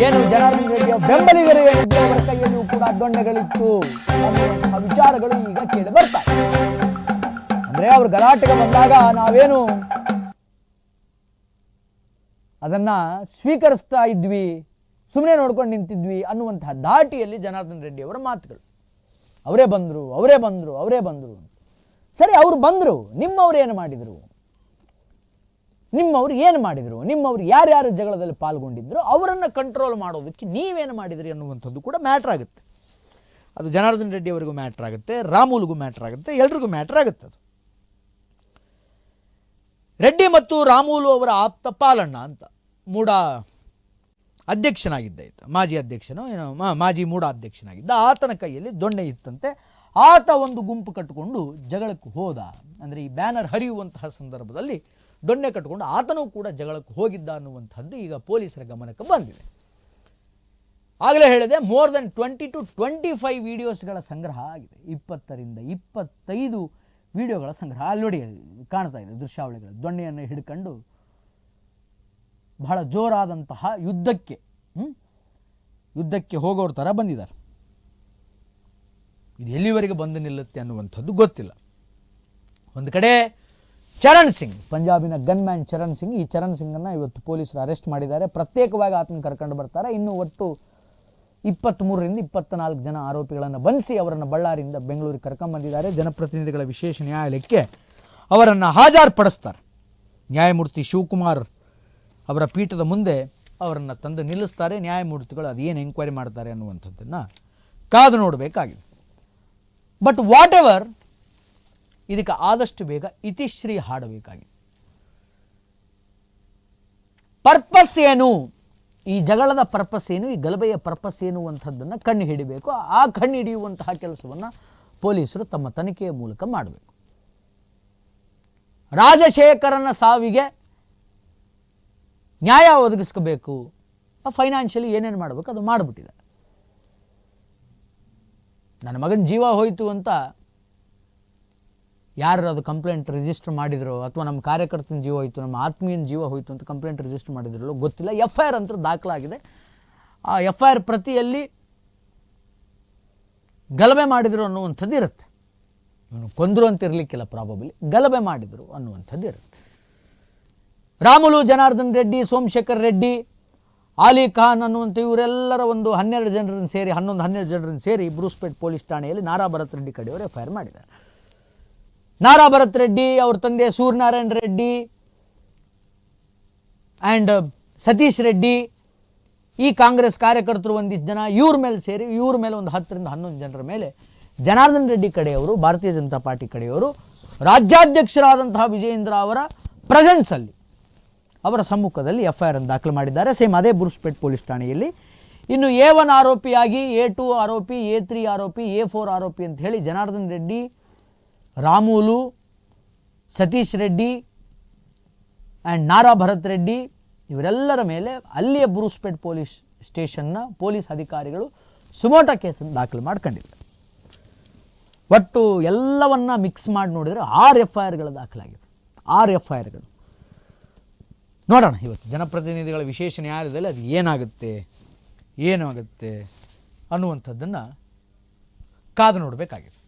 ಏನು ಜನಾರ್ದನ್ ರೆಡ್ಡಿಯ ಬೆಂಬಲಿಗರು ಏನಿದ್ರು ಅವರ ಕೂಡ ದೊಣ್ಣೆಗಳಿತ್ತು. ಅನ್ನುವಂತಹ ವಿಚಾರಗಳು ಈಗ ಕೇಳಿ ಬರ್ತಾರೆ ಅಂದ್ರೆ ಅವರು ಗಲಾಟೆಗೆ ಬಂದಾಗ ನಾವೇನು ಅದನ್ನ ಸ್ವೀಕರಿಸ್ತಾ ಇದ್ವಿ ಸುಮ್ಮನೆ ನೋಡ್ಕೊಂಡು ನಿಂತಿದ್ವಿ ಅನ್ನುವಂತಹ ದಾಟಿಯಲ್ಲಿ ಜನಾರ್ದನ್ ರೆಡ್ಡಿ ಅವರ ಮಾತುಗಳು. ಅವರೇ ಬಂದರು ಅವರೇ ಬಂದರು ಅವರೇ ಬಂದರು ಸರಿ, ಅವರು ಬಂದರು. ನಿಮ್ಮವ್ರು ಏನು ಮಾಡಿದರು? ನಿಮ್ಮವ್ರು ಏನು ಮಾಡಿದರು? ನಿಮ್ಮವ್ರು ಯಾರ್ಯಾರು ಜಗಳದಲ್ಲಿ ಪಾಲ್ಗೊಂಡಿದ್ರು ಅವರನ್ನು ಕಂಟ್ರೋಲ್ ಮಾಡೋದಕ್ಕೆ ನೀವೇನು ಮಾಡಿದ್ರಿ ಅನ್ನುವಂಥದ್ದು ಕೂಡ ಮ್ಯಾಟ್ರ್ ಆಗುತ್ತೆ. ಅದು ಜನಾರ್ದನ್ ರೆಡ್ಡಿ ಅವರಿಗೂ ಮ್ಯಾಟ್ರ್ ಆಗುತ್ತೆ, ರಾಮುಲ್ಗೂ ಮ್ಯಾಟ್ರ್ ಆಗುತ್ತೆ, ಎಲ್ರಿಗೂ ಮ್ಯಾಟ್ರ್ ಆಗುತ್ತೆ ಅದು. ರೆಡ್ಡಿ ಮತ್ತು ರಾಮುಲು ಅವರ ಆಪ್ತ ಪಾಲಣ್ಣ ಅಂತ. ಮೂಡ ಅಧ್ಯಕ್ಷನಾಗಿದ್ದ ಈತ, ಮಾಜಿ ಅಧ್ಯಕ್ಷನೋ ಏನೋ ಮಾಜಿ ಮೂಡ ಅಧ್ಯಕ್ಷನಾಗಿದ್ದ. ಆತನ ಕೈಯಲ್ಲಿ ದೊಣ್ಣೆ ಇತ್ತಂತೆ. ಆತ ಒಂದು ಗುಂಪು ಕಟ್ಟಿಕೊಂಡು ಜಗಳಕ್ಕೆ ಹೋದ. ಅಂದರೆ ಈ ಬ್ಯಾನರ್ ಹರಿಯುವಂತಹ ಸಂದರ್ಭದಲ್ಲಿ ದೊಣ್ಣೆ ಕಟ್ಟಿಕೊಂಡು ಆತನೂ ಕೂಡ ಜಗಳಕ್ಕೆ ಹೋಗಿದ್ದ ಅನ್ನುವಂಥದ್ದು ಈಗ ಪೊಲೀಸರ ಗಮನಕ್ಕೆ ಬಂದಿದೆ. ಆಗಲೇ ಹೇಳಿದೆ more than twenty two twenty five ವಿಡಿಯೋಸ್ಗಳ ಸಂಗ್ರಹ ಆಗಿದೆ. ಇಪ್ಪತ್ತರಿಂದ ಇಪ್ಪತ್ತೈದು ವಿಡಿಯೋಗಳ ಸಂಗ್ರಹ. ಅಲ್ಲಿ ನೋಡಿ ಕಾಣ್ತಾ ಇದೆ ದೃಶ್ಯಾವಳಿಗಳು. ದೊಣ್ಣೆಯನ್ನು ಹಿಡ್ಕೊಂಡು ಬಹಳ ಜೋರಾದಂತಹ ಯುದ್ಧಕ್ಕೆ? ಯುದ್ಧಕ್ಕೆ ಹೋಗೋರ ಥರ ಬಂದಿದ್ದಾರೆ. ಇದು ಎಲ್ಲಿವರೆಗೆ ಬಂದು ನಿಲ್ಲುತ್ತೆ ಅನ್ನುವಂಥದ್ದು ಗೊತ್ತಿಲ್ಲ. ಒಂದು ಕಡೆ ಚರಣ್ ಸಿಂಗ್, ಪಂಜಾಬಿನ ಗನ್ಮ್ಯಾನ್ ಚರಣ್ ಸಿಂಗ್, ಈ ಚರಣ್ ಸಿಂಗನ್ನು ಇವತ್ತು ಪೊಲೀಸರು ಅರೆಸ್ಟ್ ಮಾಡಿದ್ದಾರೆ. ಪ್ರತ್ಯೇಕವಾಗಿ ಆತನ ಕರ್ಕೊಂಡು ಬರ್ತಾರೆ. ಇನ್ನು ಒಟ್ಟು ಇಪ್ಪತ್ತ್ಮೂರರಿಂದ ಇಪ್ಪತ್ತ್ನಾಲ್ಕು ಜನ ಆರೋಪಿಗಳನ್ನು ಬಂಧಿಸಿ ಅವರನ್ನು ಬಳ್ಳಾರಿಯಿಂದ ಬೆಂಗಳೂರಿಗೆ ಕರ್ಕೊಂಬಂದಿದ್ದಾರೆ ಜನಪ್ರತಿನಿಧಿಗಳ ವಿಶೇಷ ನ್ಯಾಯಾಲಯಕ್ಕೆ ಅವರನ್ನು ಹಾಜರುಪಡಿಸ್ತಾರೆ. ನ್ಯಾಯಮೂರ್ತಿ ಶಿವಕುಮಾರ್ ಅವರ ಪೀಠದ ಮುಂದೆ ಅವರನ್ನು ತಂದು ನಿಲ್ಲಿಸ್ತಾರೆ. ನ್ಯಾಯಮೂರ್ತಿಗಳು ಅದೇನು ಎಂಕ್ವೈರಿ ಮಾಡ್ತಾರೆ ಅನ್ನುವಂಥದ್ದನ್ನು ಕಾದು ನೋಡಬೇಕಾಗಿದೆ. ಬಟ್ ವಾಟ್ ಎವರ್ ಇದಕ್ಕೆ ಆದಷ್ಟು ಬೇಗ ಇತಿಶ್ರೀ ಹಾಡಬೇಕಾಗಿದೆ. ಪರ್ಪಸ್ ಏನು? ಈ ಜಗಳದ ಪರ್ಪಸ್ ಏನು? ಈ ಗಲಭೆಯ ಪರ್ಪಸ್ ಏನು ಅಂಥದ್ದನ್ನು ಕಣ್ಣು ಹಿಡಿಬೇಕು. ಆ ಕಣ್ಣು ಹಿಡಿಯುವಂತಹ ಕೆಲಸವನ್ನು ಪೊಲೀಸರು ತಮ್ಮ ತನಿಖೆಯ ಮೂಲಕ ಮಾಡಬೇಕು. ರಾಜಶೇಖರನ ಸಾವಿಗೆ ನ್ಯಾಯ ಒದಗಿಸ್ಕೋಬೇಕು. ಫೈನಾನ್ಷಿಯಲಿ ಏನೇನು ಮಾಡಬೇಕು ಅದು ಮಾಡಿಬಿಟ್ಟಿದೆ. ನನ್ನ ಮಗನ ಜೀವ ಹೋಯಿತು ಅಂತ ಯಾರು ಅದು ಕಂಪ್ಲೇಂಟ್ ರಿಜಿಸ್ಟರ್ ಮಾಡಿದ್ರು ಅಥವಾ ನಮ್ಮ ಕಾರ್ಯಕರ್ತನ ಜೀವ ಹೋಯಿತು, ನಮ್ಮ ಆತ್ಮೀಯನ ಜೀವ ಹೋಯಿತು ಅಂತ ಕಂಪ್ಲೇಂಟ್ ರಿಜಿಸ್ಟರ್ ಮಾಡಿದ್ರಲ್ಲೋ ಗೊತ್ತಿಲ್ಲ. ಎಫ್ ಐ ಆರ್ ಅಂತ ದಾಖಲಾಗಿದೆ. ಆ ಎಫ್ ಐ ಆರ್ ಪ್ರತಿಯಲ್ಲಿ ಗಲಭೆ ಮಾಡಿದರು ಅನ್ನುವಂಥದ್ದು ಇರುತ್ತೆ ಇವನು ಕೊಂದರು ಅಂತ ಇರಲಿಕ್ಕಿಲ್ಲ ಪ್ರಾಬಬ್ಲಿ ಗಲಭೆ ಮಾಡಿದರು ಅನ್ನುವಂಥದ್ದು ಇರುತ್ತೆ ರಾಮುಲು, ಜನಾರ್ದನ್ ರೆಡ್ಡಿ, ಸೋಮಶೇಖರ್ ರೆಡ್ಡಿ ಆಲಿ ಖಾನ್ ಅನ್ನುವಂಥ ಇವರೆಲ್ಲರ ಒಂದು ಹನ್ನೆರಡು ಜನರನ್ನು ಸೇರಿ, ಹನ್ನೊಂದು, ಹನ್ನೆರಡು ಜನರನ್ನು ಸೇರಿ ಬ್ರೂಸ್ಪೇಟ್ ಪೊಲೀಸ್ ಠಾಣೆಯಲ್ಲಿ ನಾರಾ ಭರತ್ ರೆಡ್ಡಿ ಕಡೆಯವರು ಆರ್ ಮಾಡಿದ್ದಾರೆ. ನಾರಾ ಭರತ್ ರೆಡ್ಡಿ, ಅವ್ರ ತಂದೆ ಸೂರ್ಯನಾರಾಯಣ ರೆಡ್ಡಿ ಆ್ಯಂಡ್ ಸತೀಶ್ ರೆಡ್ಡಿ, ಈ ಕಾಂಗ್ರೆಸ್ ಕಾರ್ಯಕರ್ತರು ಒಂದಿಷ್ಟು ಜನ, ಇವ್ರ ಮೇಲೆ ಸೇರಿ, ಇವ್ರ ಮೇಲೆ ಒಂದು ಹತ್ತರಿಂದ ಹನ್ನೊಂದು ಜನರ ಮೇಲೆ ಜನಾರ್ದನ್ ರೆಡ್ಡಿ ಕಡೆಯವರು, ಭಾರತೀಯ ಜನತಾ ಪಾರ್ಟಿ ಕಡೆಯವರು ರಾಜ್ಯಾಧ್ಯಕ್ಷರಾದಂತಹ ವಿಜಯೇಂದ್ರ ಅವರ ಪ್ರೆಸೆನ್ಸಲ್ಲಿ ಅವರ ಸಮ್ಮುಖದಲ್ಲಿ ಎಫ್ ಐ ಆರ್ ಅನ್ನು ದಾಖಲು ಮಾಡಿದ್ದಾರೆ. ಸೇಮ್ ಅದೇ ಬುರುಸ್ಪೇಟ್ ಪೊಲೀಸ್ ಠಾಣೆಯಲ್ಲಿ. ಇನ್ನು ಎ ಒನ್ ಆರೋಪಿಯಾಗಿ ಎ ಟು ಆರೋಪಿ, ಎ ತ್ರೀ ಆರೋಪಿ, ಎ ಫೋರ್ ಆರೋಪಿ ಅಂತ ಹೇಳಿ ಜನಾರ್ದನ್ ರೆಡ್ಡಿ, ರಾಮೂಲು, ಸತೀಶ್ ರೆಡ್ಡಿ ಆ್ಯಂಡ್ ನಾರಾ ಭರತ್ ರೆಡ್ಡಿ ಇವರೆಲ್ಲರ ಮೇಲೆ ಅಲ್ಲಿಯ ಬುರುಸ್ಪೇಟ್ ಪೊಲೀಸ್ ಸ್ಟೇಷನ್ನ ಪೊಲೀಸ್ ಅಧಿಕಾರಿಗಳು ಸುಮೋಟ ಕೇಸನ್ನು ದಾಖಲು ಮಾಡ್ಕೊಂಡಿದ್ದಾರೆ. ಒಟ್ಟು ಎಲ್ಲವನ್ನ ಮಿಕ್ಸ್ ಮಾಡಿ ನೋಡಿದರೆ ಆರು ಎಫ್ ಐ ಆರ್ಗಳು ದಾಖಲಾಗಿವೆ. ಆರು ಎಫ್ ಐ ಆರ್ಗಳು ನೋಡೋಣ ಇವತ್ತು ಜನಪ್ರತಿನಿಧಿಗಳ ವಿಶೇಷ ನ್ಯಾಯಾಲಯದಲ್ಲಿ ಅದು ಏನಾಗುತ್ತೆ ಏನಾಗುತ್ತೆ ಅನ್ನುವಂಥದ್ದನ್ನು ಕಾದು ನೋಡಬೇಕಾಗಿದೆ.